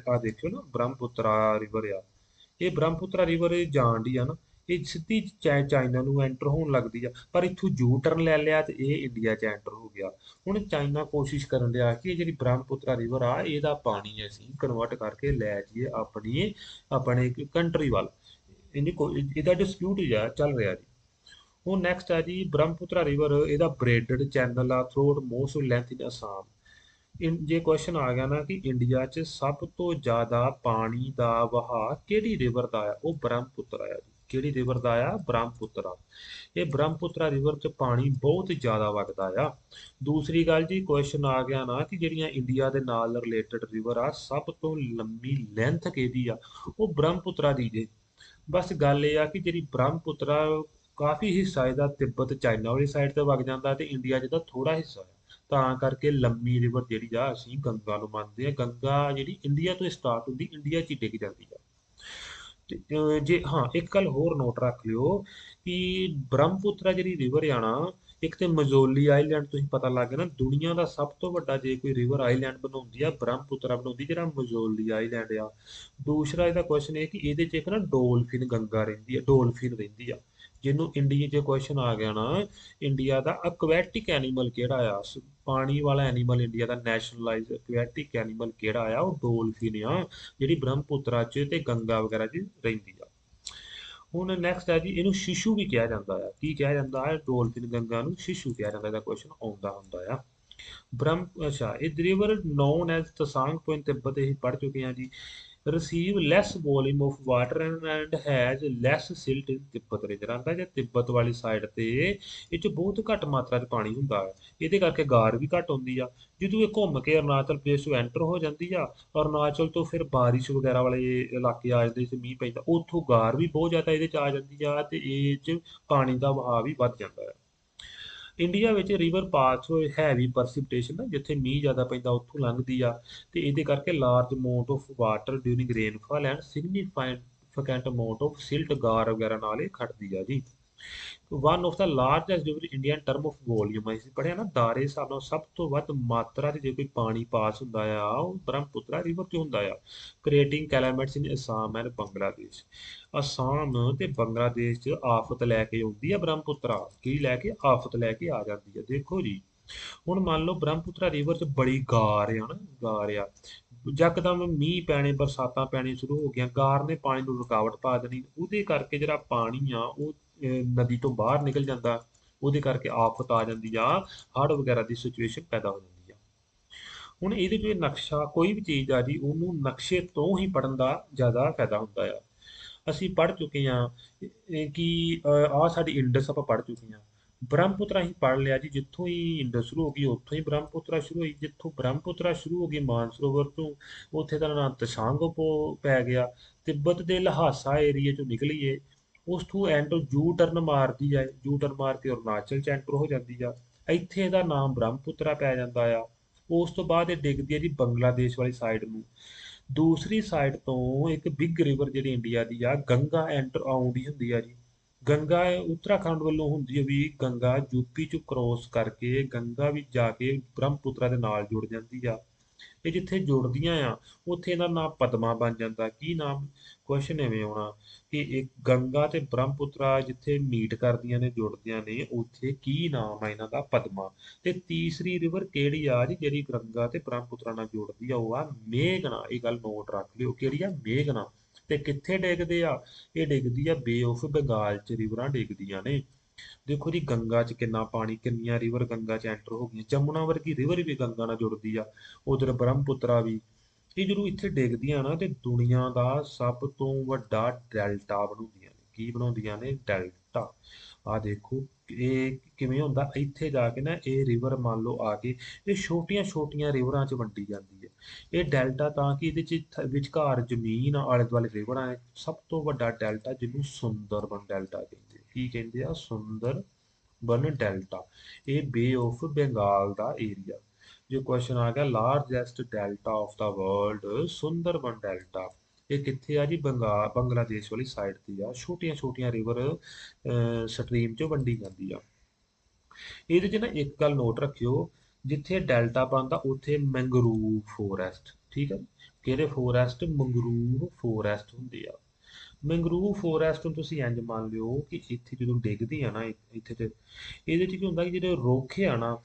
ਆ ਦੇਖਿਓ ਨਾ ਬ੍ਰਹਮਪੁੱਤਰਾ ਰਿਵਰ ਆ, ਇਹ ਬ੍ਰਹਮਪੁੱਤਰਾ ਰਿਵਰ ਜਾਣਦੀ ਆ ਨਾ ਇਹ ਸਿੱਧੀ ਚਾ- ਚਾਈਨਾ ਨੂੰ ਐਂਟਰ ਹੋਣ ਲੱਗਦੀ ਆ। ਪਰ ਇੱਥੋਂ ਯੂ ਟਰਨ ਲੈ ਲਿਆ ਤੇ ਇਹ ਇੰਡੀਆ 'ਚ ਐਂਟਰ ਹੋ ਗਿਆ। ਹੁਣ ਚਾਈਨਾ ਕੋਸ਼ਿਸ਼ ਕਰਨ ਲਿਆ ਕਿ ਇਹ ਜਿਹੜੀ ਬ੍ਰਹਮਪੁੱਤਰਾ ਰਿਵਰ ਆ, ਇਹਦਾ ਪਾਣੀ ਅਸੀਂ ਕਨਵਰਟ ਕਰਕੇ ਲੈ ਜਾਈਏ ਆਪਣੀ, ਆਪਣੇ ਕੰਟਰੀ ਵੱਲ। ਇਹਦੀ ਇਹਦਾ ਡਿਸਪਿਊਟ ਜਾ ਚੱਲ ਰਿਹਾ ਜੀ। ਹੁਣ ਨੈਕਸਟ ਆ ਜੀ, ਬ੍ਰਹਮਪੁੱਤਰਾ ਰਿਵਰ ਇਹਦਾ ਬ੍ਰੇਡਡ ਚੈਨਲ ਆ throughout most length in Assam in, ਜੇ ਕੁਐਸਚਨ ਆ ਗਿਆ ਨਾ ਕਿ ਇੰਡੀਆ 'ਚ ਸਭ ਤੋਂ ਜ਼ਿਆਦਾ ਪਾਣੀ ਦਾ ਵਹਾਅ ਕਿਹੜੀ ਰਿਵਰ ਦਾ ਆ? ਉਹ ਬ੍ਰਹਮਪੁੱਤਰਾ ਆ ਜੀ। ਕਿਹੜੀ ਰਿਵਰ ਦਾ ਆ? ਬ੍ਰਹਮਪੁੱਤਰਾ। ਇਹ ਬ੍ਰਹਮਪੁੱਤਰਾ ਰਿਵਰ 'ਚ ਪਾਣੀ ਬਹੁਤ ਜ਼ਿਆਦਾ ਵਗਦਾ ਆ। ਦੂਸਰੀ ਗੱਲ ਜੀ ਕੁਐਸਚਨ ਆ ਗਿਆ ਨਾ ਕਿ ਜਿਹੜੀਆਂ ਇੰਡੀਆ ਦੇ ਨਾਲ ਰਿਲੇਟਡ ਰਿਵਰ ਆ, ਸਭ ਤੋਂ ਲੰਮੀ ਲੈਂਥ ਕਿਹਦੀ ਆ? ਉਹ ਬ੍ਰਹਮਪੁੱਤਰਾ ਦੀ ਜੇ। ਬਸ ਗੱਲ ਇਹ ਆ ਕਿ ਜਿਹੜੀ ਬ੍ਰਹਮਪੁੱਤਰਾ, ਕਾਫੀ ਹਿੱਸਾ ਇਹਦਾ ਤਿੱਬਤ, ਚਾਈਨਾ ਵਾਲੀ ਸਾਈਡ ਤੇ ਵਗ ਜਾਂਦਾ ਤੇ ਇੰਡੀਆ 'ਚ ਤਾਂ ਥੋੜਾ ਹਿੱਸਾ ਹੈ ਤਾਂ ਕਰਕੇ ਲੰਮੀ ਰਿਵਰ ਜਿਹੜੀ ਆ, ਅਸੀਂ ਗੰਗਾ ਨੂੰ ਮੰਨਦੇ ਆ। ਗੰਗਾ ਜਿਹੜੀ ਇੰਡੀਆ ਤੋਂ ਸਟਾਰਟ ਹੁੰਦੀ ਇੰਡੀਆ 'ਚ ਹੀ ਡਿੱਗ ਜਾਂਦੀ ਆ। ਜੇ, ਹਾਂ, ਇੱਕ ਗੱਲ ਹੋਰ ਨੋਟ ਰੱਖ ਲਿਓ ਕਿ ਬ੍ਰਹਮਪੁੱਤਰਾ ਜਿਹੜੀ ਰਿਵਰ ਆ ਨਾ, ਇੱਕ ਤੇ ਮਜੋਲੀ ਆਈਲੈਂਡ ਤੁਸੀਂ ਪਤਾ ਲੱਗ ਗਿਆ ਨਾ, ਦੁਨੀਆ ਦਾ ਸਭ ਤੋਂ ਵੱਡਾ ਜੇ ਕੋਈ ਰਿਵਰ ਆਈਲੈਂਡ ਬਣਾਉਂਦੀ ਆ, ਬ੍ਰਹਮਪੁੱਤਰਾ ਬਣਾਉਂਦੀ, ਜਿਹੜਾ ਮਜੋਲੀ ਆਈਲੈਂਡ ਆ। ਦੂਸਰਾ ਇਹਦਾ ਕੁਐਸਚਨ ਇਹ ਕਿ ਇਹਦੇ 'ਚ ਇੱਕ ਨਾ ਡੋਲਫਿਨ ਗੰਗਾ ਰਹਿੰਦੀ ਆ ਡੋਲਫਿਨ ਰਹਿੰਦੀ ਆ। ਜਿਹਨੂੰ ਇੰਡੀਆ 'ਚ ਕੁਐਸਚਨ ਆ ਗਿਆ ਨਾ, ਇੰਡੀਆ ਦਾ ਅਕਵੈਟਿਕ ਐਨੀਮਲ ਕਿਹੜਾ ਆ? ਪਾਣੀ ਵਾਲਾ ਐਨੀਮਲ ਇੰਡੀਆ ਦਾ ਨੈਸ਼ਨਲਾਈਜ਼ ਅਕਵੈਟਿਕ ਐਨੀਮਲ ਕਿਹੜਾ ਆ? ਉਹ ਡੋਲਫਿਨ ਆ, ਜਿਹੜੀ ਬ੍ਰਹਮਪੁੱਤਰਾ 'ਚ ਤੇ ਗੰਗਾ ਵਗੈਰਾ 'ਚ ਰਹਿੰਦੀ ਆ। ਹੁਣ ਨੈਕਸਟ ਹੈ ਜੀ, ਇਹਨੂੰ ਸ਼ਿਸ਼ੂ ਵੀ ਕਿਹਾ ਜਾਂਦਾ ਆ। ਕੀ ਕਿਹਾ ਜਾਂਦਾ ਹੈ ਡੋਲਫਿਨ ਗੰਗਾ ਨੂੰ ਸ਼ਿਸ਼ੂ ਕਿਹਾ ਜਾਂਦਾ, ਇਹਦਾ ਕੁਐਸਚਨ ਆਉਂਦਾ ਹੁੰਦਾ ਆ। ਬ੍ਰਹਮ, ਅੱਛਾ, ਇਹ river known as Tsang in Tibet ਇਹ ਪੜ ਚੁੱਕੇ ਹਾਂ ਜੀ। Receive less volume of water and, has less silt in Tibet ਰਿਜਰ ਆਂਦਾ ਜੇ ਤਿੱਬਤ ਵਾਲੀ ਸਾਈਡ ਤੇ ਇਹ ਚ ਬਹੁਤ ਘੱਟ ਮਾਤਰਾ 'ਚ ਪਾਣੀ ਹੁੰਦਾ ਹੈ ਇਹਦੇ ਕਰਕੇ ਗਾਰ ਵੀ ਘੱਟ ਹੁੰਦੀ ਆ। ਜਦੋਂ ਇਹ ਘੁੰਮ ਕੇ ਅਰੁਣਾਚਲ ਪ੍ਰਦੇਸ਼ ਤੋਂ ਐਂਟਰ ਹੋ ਜਾਂਦੀ ਆ ਅਰੁਣਾਚਲ ਤੋਂ ਫਿਰ ਬਾਰਿਸ਼ ਵਗੈਰਾ ਵਾਲੇ ਇਲਾਕੇ ਆ ਜਾਂਦੇ ਸੀ ਮੀਂਹ ਪੈਂਦਾ ਉੱਥੋਂ ਗਾਰ ਵੀ ਬਹੁਤ ਜ਼ਿਆਦਾ ਇਹਦੇ ਚ ਆ ਜਾਂਦੀ ਆ ਤੇ ਇਹ ਚ ਪਾਣੀ ਦਾ ਵਹਾਅ ਵੀ ਵੱਧ ਜਾਂਦਾ ਹੈ। ਇੰਡੀਆ ਵਿੱਚ ਰਿਵਰ ਪਾਸ ਹੈਵੀ ਪ੍ਰਸਿਪਿਟੇਸ਼ਨ ਨਾ, ਜਿੱਥੇ ਮੀਂਹ ਜ਼ਿਆਦਾ ਪੈਂਦਾ, ਉੱਥੋਂ ਲੰਘਦੀ ਆ, ਤੇ ਇਹਦੇ ਕਰਕੇ large amount of water during rainfall and significant amount of silt ਗਾਰ ਵਗੈਰਾ ਨਾਲ ਇਹ ਖੜਦੀ ਆ ਜੀ। One of the largest river India term of volume ਅਸੀਂ ਪੜਿਆ ਨਾ, ਦਾਰੇ ਹਿਸਾਬ ਨਾਲ ਸਭ ਤੋਂ ਵੱਧ ਮਾਤਰਾ 'ਚ ਜੇ ਕੋਈ ਪਾਣੀ ਪਾਸ ਹੁੰਦਾ ਆ, ਉਹ ਬ੍ਰਹਮਪੁੱਤਰਾ ਰਿਵਰ 'ਚ ਹੁੰਦਾ ਆ। Creating calamities in Assam and Bangladesh Assam ਤੇ ਬੰਗਲਾਦੇਸ਼ 'ਚ ਆਫਤ ਲੈ ਕੇ ਆਉਂਦੀ ਆ ਬ੍ਰਹਮਪੁੱਤਰਾ। ਕੀ ਲੈ ਕੇ? ਆਫਤ ਲੈ ਕੇ ਆ ਜਾਂਦੀ ਆ। ਦੇਖੋ ਜੀ, ਹੁਣ ਮੰਨ ਲਓ ਬ੍ਰਹਮਪੁੱਤਰਾ ਰਿਵਰ 'ਚ ਬੜੀ ਗਾਰ ਆ ਨਾ, ਗਾਰ ਆ। ਯਕਦਮ ਮੀਂਹ ਪੈਣੇ, ਬਰਸਾਤਾਂ ਪੈਣੀ ਸ਼ੁਰੂ ਹੋ ਗਈਆਂ, ਗਾਰ ਨੇ ਪਾਣੀ ਨੂੰ ਰੁਕਾਵਟ ਪਾ ਦੇਣੀ। ਉਹਦੇ ਕਰਕੇ ਜਿਹੜਾ ਪਾਣੀ ਆ, ਉਹ ਨਦੀ ਤੋਂ ਬਾਹਰ ਨਿਕਲ ਜਾਂਦਾ, ਉਹਦੇ ਕਰਕੇ ਆਫਤ ਆ ਜਾਂਦੀ ਆ, ਹੜ੍ਹ ਵਗੈਰਾ ਦੀ ਸਿਚੁਏਸ਼ਨ ਪੈਦਾ ਹੋ ਜਾਂਦੀ ਆ। ਹੁਣ ਇਹਦੇ ਵਿੱਚ ਨਕਸ਼ਾ ਕੋਈ ਵੀ ਚੀਜ਼ ਆ ਜੀ, ਉਹਨੂੰ ਨਕਸ਼ੇ ਤੋਂ ਹੀ ਪੜਨ ਦਾ ਜ਼ਿਆਦਾ ਫਾਇਦਾ ਹੁੰਦਾ ਆ। ਅਸੀਂ ਪੜ ਚੁੱਕੇ ਹਾਂ ਕਿ ਆ ਸਾਡੀ ਇੰਡਸ ਆਪਾਂ ਪੜ ਚੁੱਕੇ ਹਾਂ। ਬ੍ਰਹਮਪੁੱਤਰਾ ਹੀ ਪੜ ਲਿਆ ਜੀ, ਜਿੱਥੋਂ ਹੀ ਇੰਡਸ ਸ਼ੁਰੂ ਹੋ ਗਈ, ਉੱਥੋਂ ਹੀ ਬ੍ਰਹਮਪੁੱਤਰਾ ਸ਼ੁਰੂ ਹੋਈ, ਜਿੱਥੋਂ ਬ੍ਰਹਮਪੁੱਤਰਾ ਸ਼ੁਰੂ ਹੋ ਗਈ ਮਾਨਸਰੋਵਰ ਤੋਂ, ਉੱਥੇ ਦਾ ਨਾਂ ਤਸ਼ਾਂਗਪੋ ਪੈ ਗਿਆ। ਤਿੱਬਤ ਦੇ ਲਹਾਸਾ ਏਰੀਏ ਚੋਂ ਨਿਕਲੀਏ ਉਸ ਤੋਂ ਐਂਟਰ ਯੂ ਟਰਨ ਮਾਰਦੀ ਹੈ ਯੂ ਟਰਨ ਮਾਰ ਕੇ ਅਰੁਣਾਚਲ ਚ ਐਂਟਰ ਹੋ ਜਾਂਦੀ ਆ। ਇੱਥੇ ਇਹਦਾ ਨਾਮ ਬ੍ਰਹਮਪੁੱਤਰਾ ਪੈ ਜਾਂਦਾ ਆ। ਉਸ ਤੋਂ ਬਾਅਦ ਇਹ ਡਿੱਗਦੀ ਹੈ ਜੀ ਬੰਗਲਾਦੇਸ਼ ਵਾਲੀ ਸਾਈਡ ਨੂੰ। ਦੂਸਰੀ ਸਾਈਡ ਤੋਂ ਇੱਕ ਬਿਗ ਰਿਵਰ ਜਿਹੜੀ ਇੰਡੀਆ ਦੀ ਆ, ਗੰਗਾ ਐਂਟਰ ਆਉਂਦੀ ਹੁੰਦੀ ਆ ਜੀ। ਗੰਗਾ ਉੱਤਰਾਖੰਡ ਵੱਲੋਂ ਹੁੰਦੀ ਹੈ ਵੀ ਗੰਗਾ ਯੂਪੀ ਚ ਕ੍ਰੋਸ ਕਰਕੇ ਗੰਗਾ ਵੀ ਜਾ ਕੇ ਬ੍ਰਹਮਪੁੱਤਰਾ ਦੇ ਨਾਲ ਜੁੜ ਜਾਂਦੀ ਆ। ਇਹ ਜਿੱਥੇ ਜੁੜਦੀਆਂ ਆ, ਉੱਥੇ ਇਹਦਾ ਨਾਮ ਪਦਮਾ ਬਣ ਜਾਂਦਾ। ਕੀ ਨਾਮ? ਕੁਐਸਚਨ ਐਵੇਂ ਆਉਣਾ ਕਿ ਇੱਕ ਗੰਗਾ ਤੇ ਬ੍ਰਹਮਪੁੱਤਰਾ ਜਿੱਥੇ ਮੀਟ ਕਰਦੀਆਂ ਨੇ, ਜੁੜਦੀਆਂ ਨੇ, ਉੱਥੇ ਕੀ ਨਾਮ ਆ ਇਹਨਾਂ ਦਾ? ਪਦਮਾ। ਤੇ ਤੀਸਰੀ ਰਿਵਰ ਕਿਹੜੀ ਆ ਜੀ? ਜਿਹੜੀ ਗੰਗਾ ਤੇ ਬ੍ਰਹਮਪੁੱਤਰਾ ਨਾਲ ਜੁੜਦੀ ਆ, ਉਹ ਆ ਮੇਘਨਾ ਇਹ ਗੱਲ ਨੋਟ ਰੱਖ ਲਿਓ, ਕਿਹੜੀ ਆ? ਮੇਘਨਾ ਤੇ ਕਿੱਥੇ ਡਿੱਗਦੇ ਆ? ਇਹ ਡਿੱਗਦੀ ਆ ਬੇ ਆਫ ਬੰਗਾਲ ਚ ਰਿਵਰਾਂ ਡਿੱਗਦੀਆਂ ਨੇ। ਦੇਖੋ ਜੀ ਗੰਗਾ 'ਚ ਕਿੰਨਾ ਪਾਣੀ, ਕਿੰਨੀਆਂ ਰਿਵਰ ਗੰਗਾ 'ਚ ਐਂਟਰ ਹੋ ਗਈਆਂ। ਜਮੁਨਾ ਵਰਗੀ ਰਿਵਰ ਵੀ ਗੰਗਾ ਨਾਲ ਜੁੜਦੀ ਆ, ਉਧਰ ਬ੍ਰਹਮਪੁੱਤਰਾ ਵੀ। ਇਹ ਜਦੋਂ ਇੱਥੇ ਡਿੱਗਦੀਆਂ ਨਾ ਤੇ ਦੁਨੀਆ ਦਾ ਸਭ ਤੋਂ ਵੱਡਾ ਡੈਲਟਾ ਬਣਾਉਂਦੀਆਂ ਨੇ। ਕੀ ਬਣਾਉਂਦੀਆਂ ਨੇ? ਡੈਲਟਾ। ਆ ਦੇਖੋ, ਇਹ ਕਿਵੇਂ ਹੁੰਦਾ? ਇੱਥੇ ਜਾ ਕੇ ਨਾ ਇਹ ਰਿਵਰ ਮੰਨ ਲਓ ਆ ਕੇ ਇਹ ਛੋਟੀਆਂ ਛੋਟੀਆਂ ਰਿਵਰਾਂ 'ਚ ਵੰਡੀ ਜਾਂਦੀ ਹੈ ਇਹ ਡੈਲਟਾ ਤਾਂ ਕਿ ਇਹਦੇ 'ਚ ਵਿਚਕਾਰ ਜ਼ਮੀਨ ਆਲੇ ਦੁਆਲੇ ਰਿਵਰਾਂ ਹੈ ਸਭ ਤੋਂ ਵੱਡਾ ਡੈਲਟਾ ਜਿਹਨੂੰ ਸੁੰਦਰਬਨ ਡੈਲਟਾ ਕਹਿੰਦੇ ਕੀ ਕਹਿੰਦੇ ਆ? ਸੁੰਦਰਬਨ ਡੈਲਟਾ। ਇਹ ਬੇ ਆਫ ਬੰਗਾਲ ਦਾ ਏਰੀਆ ਜੋ ਕੁਐਸਚਨ ਆ ਗਿਆ largest delta of the world Sundarban delta. ਇਹ ਕਿੱਥੇ ਆ ਜੀ? ਬੰਗਾਲ ਬੰਗਲਾਦੇਸ਼ ਵਾਲੀ ਸਾਈਡ ਤੇ ਆ। ਛੋਟੀਆਂ ਛੋਟੀਆਂ ਰਿਵਰ ਸਟਰੀਮ 'ਚੋਂ ਵੰਡੀ ਜਾਂਦੀ ਆ। ਇਹਦੇ 'ਚ ਨਾ ਇੱਕ ਗੱਲ ਨੋਟ ਰੱਖਿਓ, ਜਿੱਥੇ ਡੈਲਟਾ ਬਣਦਾ, ਉੱਥੇ ਮੈਂਗਰੂਵ ਫੋਰੈਸਟ ਠੀਕ ਹੈ ਕਿਹੜੇ ਫੋਰੈਸਟ ਮੰਗਰੂਵ ਫੋਰੈਸਟ ਹੁੰਦੇ ਆ। ਮੈਂਗਰੂਵ ਫੋਰੈਸਟ ਨੂੰ ਤੁਸੀਂ ਇੰਜ ਮੰਨ ਲਿਓ ਕਿ ਇੱਥੇ ਜਦੋਂ ਡਿੱਗਦੀ ਆ ਨਾ ਇੱਥੇ ਤੇ, ਇਹਦੇ 'ਚ ਕੀ ਹੁੰਦਾ ਕਿ ਜਿਹੜੇ ਰੁੱਖ ਆ ਨਾ,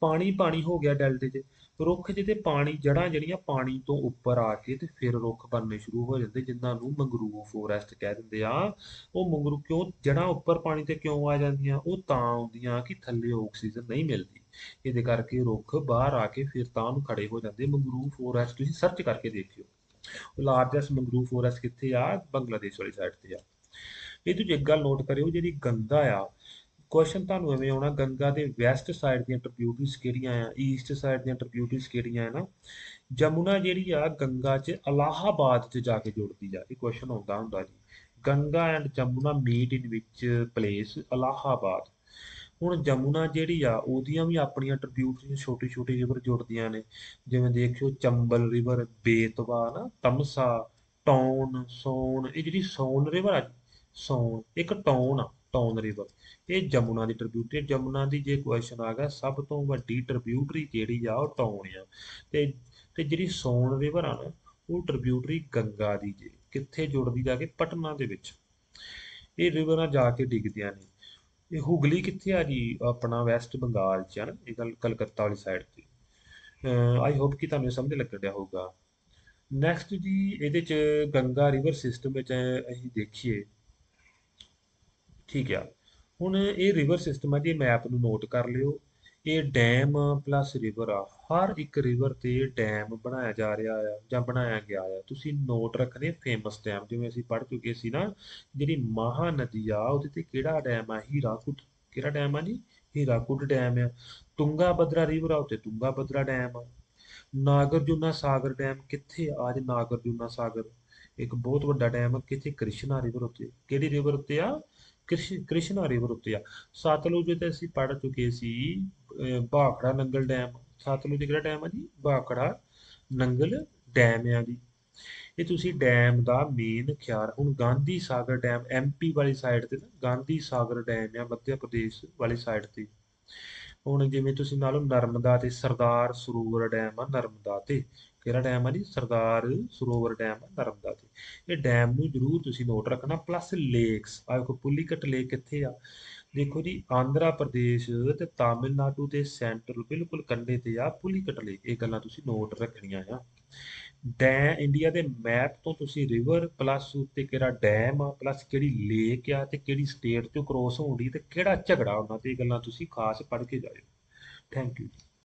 ਪਾਣੀ ਪਾਣੀ ਹੋ ਗਿਆ ਡੈਲਟੇ 'ਚ, ਰੁੱਖ ਜਿਹਦੇ ਪਾਣੀ, ਜੜ੍ਹਾਂ ਜਿਹੜੀਆਂ ਪਾਣੀ ਤੋਂ ਉੱਪਰ ਆ ਕੇ ਤੇ ਫਿਰ ਰੁੱਖ ਬਣਨੇ ਸ਼ੁਰੂ ਹੋ ਜਾਂਦੇ ਜਿਨ੍ਹਾਂ ਨੂੰ ਮੰਗਰੂਵ ਫੋਰੈਸਟ ਕਹਿ ਦਿੰਦੇ ਆ। ਉਹ ਮੰਗਰੂ ਕਿਉਂ, ਜੜ੍ਹਾਂ ਉੱਪਰ ਪਾਣੀ ਤੇ ਕਿਉਂ ਆ ਜਾਂਦੀਆਂ? ਉਹ ਤਾਂ ਆਉਂਦੀਆਂ ਕਿ ਥੱਲੇ ਆਕਸੀਜਨ ਨਹੀਂ ਮਿਲਦੀ। ਇਹਦੇ ਕਰਕੇ ਰੁੱਖ ਬਾਹਰ ਆ ਕੇ ਫਿਰ ਤਾਂ ਨੂੰ ਖੜੇ ਹੋ ਜਾਂਦੇ। ਮੰਗਰੂਵ ਫੋਰੈਸਟ ਤੁਸੀਂ ਸਰਚ ਕਰਕੇ ਦੇਖਿਓ। ਲਾਰਜੈਸਟ ਮੰਗਰੂਵ ਫੋਰੈਸਟ ਕਿੱਥੇ ਆ? ਬੰਗਲਾਦੇਸ਼ ਵਾਲੀ ਸਾਈਡ ਤੇ ਆ। ਇਹ ਤੁਸੀਂ ਇੱਕ ਗੱਲ ਨੋਟ ਕਰਿਓ, ਜਿਹੜੀ ਗੰਗਾ ਆ ਕੁਐਸਚਨ ਤੁਹਾਨੂੰ ਐਵੇਂ ਆਉਣਾ, ਗੰਗਾ ਦੇ ਵੈਸਟ ਸਾਈਡ ਦੀਆਂ ਟ੍ਰਿਬਿਊਟਰੀਜ਼ ਕਿਹੜੀਆਂ ਆ? ਈਸਟ ਸਾਈਡ ਦੀਆਂ ਟ੍ਰਿਬਿਊਟਰੀਜ਼ ਕਿਹੜੀਆਂ ਆ ਨਾ? ਜਮੁਨਾ ਜਿਹੜੀ ਆ, ਗੰਗਾ 'ਚ ਅਲਾਹਾਬਾਦ 'ਚ ਜਾ ਕੇ ਜੁੜਦੀ ਆ। ਇਹ ਕੁਐਸਚਨ ਆਉਂਦਾ ਹੁੰਦਾ ਜੀ। Ganga and Jamuna meet in which place Allahabad. ਹੁਣ ਜਮੁਨਾ ਜਿਹੜੀ ਆ, ਉਹਦੀਆਂ ਵੀ ਆਪਣੀਆਂ ਟ੍ਰਿਬਿਊਟਰੀਆਂ ਛੋਟੀ ਛੋਟੀ ਰਿਵਰ ਜੁੜਦੀਆਂ ਨੇ। ਜਿਵੇਂ ਦੇਖਿਓ ਚੰਬਲ ਰਿਵਰ ਬੇਤਵਾ ਨਾ, ਤਮਸਾ ਟੌਨ ਸੋਨ ਇਹ ਜਿਹੜੀ ਸੋਨ ਰਿਵਰ ਆ ਸੋਨ ਇੱਕ ਟੌਨ ਆ ਟੌਨ ਰਿਵਰ ਇਹ ਜਮੁਨਾ ਦੀ ਟ੍ਰਿਬਿਊਟਰੀ ਜਮੁਨਾ ਦੀ ਜੇ ਕੁਐਸਚਨ ਆ ਗਿਆ, ਸਭ ਤੋਂ ਵੱਡੀ ਟ੍ਰਿਬਿਊਟਰੀ ਜਿਹੜੀ ਆ, ਉਹ ਟੌਨ ਆ। ਤੇ ਤੇ ਜਿਹੜੀ ਸੋਨ ਰਿਵਰ ਆ ਨਾ, ਉਹ ਟ੍ਰਿਬਿਊਟਰੀ ਗੰਗਾ ਦੀ ਜੇ, ਕਿੱਥੇ ਜੁੜਦੀ ਜਾ ਕੇ ਪਟਨਾ ਦੇ ਵਿੱਚ। ਇਹ ਰਿਵਰਾਂ ਜਾ ਕੇ ਡਿੱਗਦੀਆਂ ਨੇ। ਇਹ ਹੁਗਲੀ ਕਿੱਥੇ ਆ ਜੀ? ਆਪਣਾ ਵੈਸਟ ਬੰਗਾਲ ਚ ਆ ਨਾ, ਇਹ ਗੱਲ ਕਲਕੱਤਾ ਵਾਲੀ ਸਾਈਡ ਤੇ। ਆਈ ਹੋਪ ਕਿ ਤੁਹਾਨੂੰ ਇਹ ਸਮਝ ਲੱਗ ਰਿਹਾ ਹੋਊਗਾ। ਨੈਕਸਟ ਜੀ, ਇਹਦੇ ਚ ਗੰਗਾ ਰਿਵਰ ਸਿਸਟਮ ਵਿੱਚ ਅਸੀਂ ਦੇਖੀਏ। ਠੀਕ ਆ। ਹੁਣ ਇਹ ਰਿਵਰ ਸਿਸਟਮ ਆ ਜੀ ਮੈਪ ਨੂੰ ਨੋਟ ਕਰ ਲਿਓ। ਇਹ ਡੈਮ ਪਲੱਸ ਰਿਵਰ ਆ। ਹਰ ਇੱਕ ਰਿਵਰ ਤੇ ਡੈਮ ਬਣਾਇਆ ਜਾ ਰਿਹਾ ਆ ਜਾਂ ਬਣਾਇਆ ਗਿਆ ਆ। ਤੁਸੀਂ ਨੋਟ ਰੱਖਣੇ ਫੇਮਸ ਡੈਮ ਜਿਵੇਂ ਅਸੀਂ ਪੜ੍ਹ ਚੁੱਕੇ ਸੀ ਨਾ, ਜਿਹੜੀ ਮਹਾਨਦੀ ਆ, ਉਹਦੇ ਤੇ ਕਿਹੜਾ ਡੈਮ ਆ? ਹੀਰਾਕੁਡ ਕਿਹੜਾ ਡੈਮ ਆ ਜੀ? ਹੀਰਾਕੁਡ ਡੈਮ ਆ। ਤੁੰਗਾ ਭਦਰਾ ਰਿਵਰ ਆ ਉੱਤੇ ਤੁੰਗਾ ਭਦਰਾ ਡੈਮ ਆ। ਨਾਗਰਜੁਨਾ ਸਾਗਰ ਡੈਮ ਕਿੱਥੇ ਆ? ਅੱਜ ਨਾਗਰਜੁਨਾ ਸਾਗਰ। ਇੱਕ ਬਹੁਤ ਵੱਡਾ ਡੈਮ ਆ, ਕਿੱਥੇ? ਕ੍ਰਿਸ਼ਨਾ ਰਿਵਰ ਉੱਤੇ। ਕਿਹੜੀ ਰਿਵਰ ਉੱਤੇ ਆ? ਕ੍ਰਿਸ਼ਨਾ ਰਿਵਰ ਉੱਤੇ ਆ ਸਤਲੁਜ ਤੇ ਅਸੀਂ ਪੜ੍ਹ ਚੁੱਕੇ ਸੀ, ਅਹ ਭਾਖੜਾ ਨੰਗਲ ਡੈਮ। ਸਤਲੁਜ ਕਿਹੜਾ ਡੈਮ ਆ ਜੀ? ਭਾਖੜਾ ਨੰਗਲ ਡੈਮ ਆ ਜੀ। ਇਹ ਤੁਸੀਂ ਡੈਮ ਦਾ ਮੇਨ ਖਿਆਲ, ਹੁਣ ਗਾਂਧੀ ਸਾਗਰ ਡੈਮ ਐਮਪੀ ਵਾਲੀ ਸਾਈਡ ਤੇ ਗਾਂਧੀ ਸਾਗਰ ਡੈਮ ਆ ਮੱਧ ਪ੍ਰਦੇਸ਼ ਵਾਲੀ ਸਾਈਡ ਤੇ। ਹੁਣ ਜਿਵੇਂ ਤੁਸੀਂ ਨਾਲੋਂ ਨਰਮਦਾ ਤੇ ਸਰਦਾਰ ਸਰੋਵਰ ਡੈਮ ਆ, ਨਰਮਦਾ ਤੇ। ਕਿਹੜਾ ਡੈਮ ਆ ਜੀ? ਸਰਦਾਰ ਸਰੋਵਰ ਡੈਮ ਆ ਨਰਮਦਾ ਤੇ ਇਹ ਡੈਮ ਨੂੰ ਜ਼ਰੂਰ ਤੁਸੀਂ ਨੋਟ ਰੱਖਣਾ। ਪਲੱਸ ਲੇਕਸ ਆ ਦੇਖੋ, ਪੁੱਲੀਕਟ ਲੇਕ ਕਿੱਥੇ ਆ? ਦੇਖੋ ਜੀ, ਆਂਧਰਾ ਪ੍ਰਦੇਸ਼ ਤੇ ਤਾਮਿਲਨਾਡੂ ਦੇ ਸੈਂਟਰ ਬਿਲਕੁਲ ਕੰਢੇ ਤੇ ਆ ਪੁੱਲੀਕਟ ਲੇਕ ਇਹ ਗੱਲਾਂ ਤੁਸੀਂ ਨੋਟ ਰੱਖਣੀਆਂ ਆ। ਡੈ ਇੰਡੀਆ ਦੇ ਮੈਪ ਤੋਂ ਤੁਸੀਂ ਰਿਵਰ ਪਲੱਸ ਉੱਤੇ ਕਿਹੜਾ ਡੈਮ ਆ ਪਲੱਸ ਕਿਹੜੀ ਲੇਕ ਆ ਤੇ ਕਿਹੜੀ ਸਟੇਟ ਤੋਂ ਕ੍ਰੋਸ ਹੋਣੀ ਤੇ ਕਿਹੜਾ ਝਗੜਾ ਉਹਨਾਂ ਤੇ ਇਹ ਗੱਲਾਂ ਤੁਸੀਂ ਖਾਸ ਪੜ੍ਹ ਕੇ ਜਾਇਓ। Thank you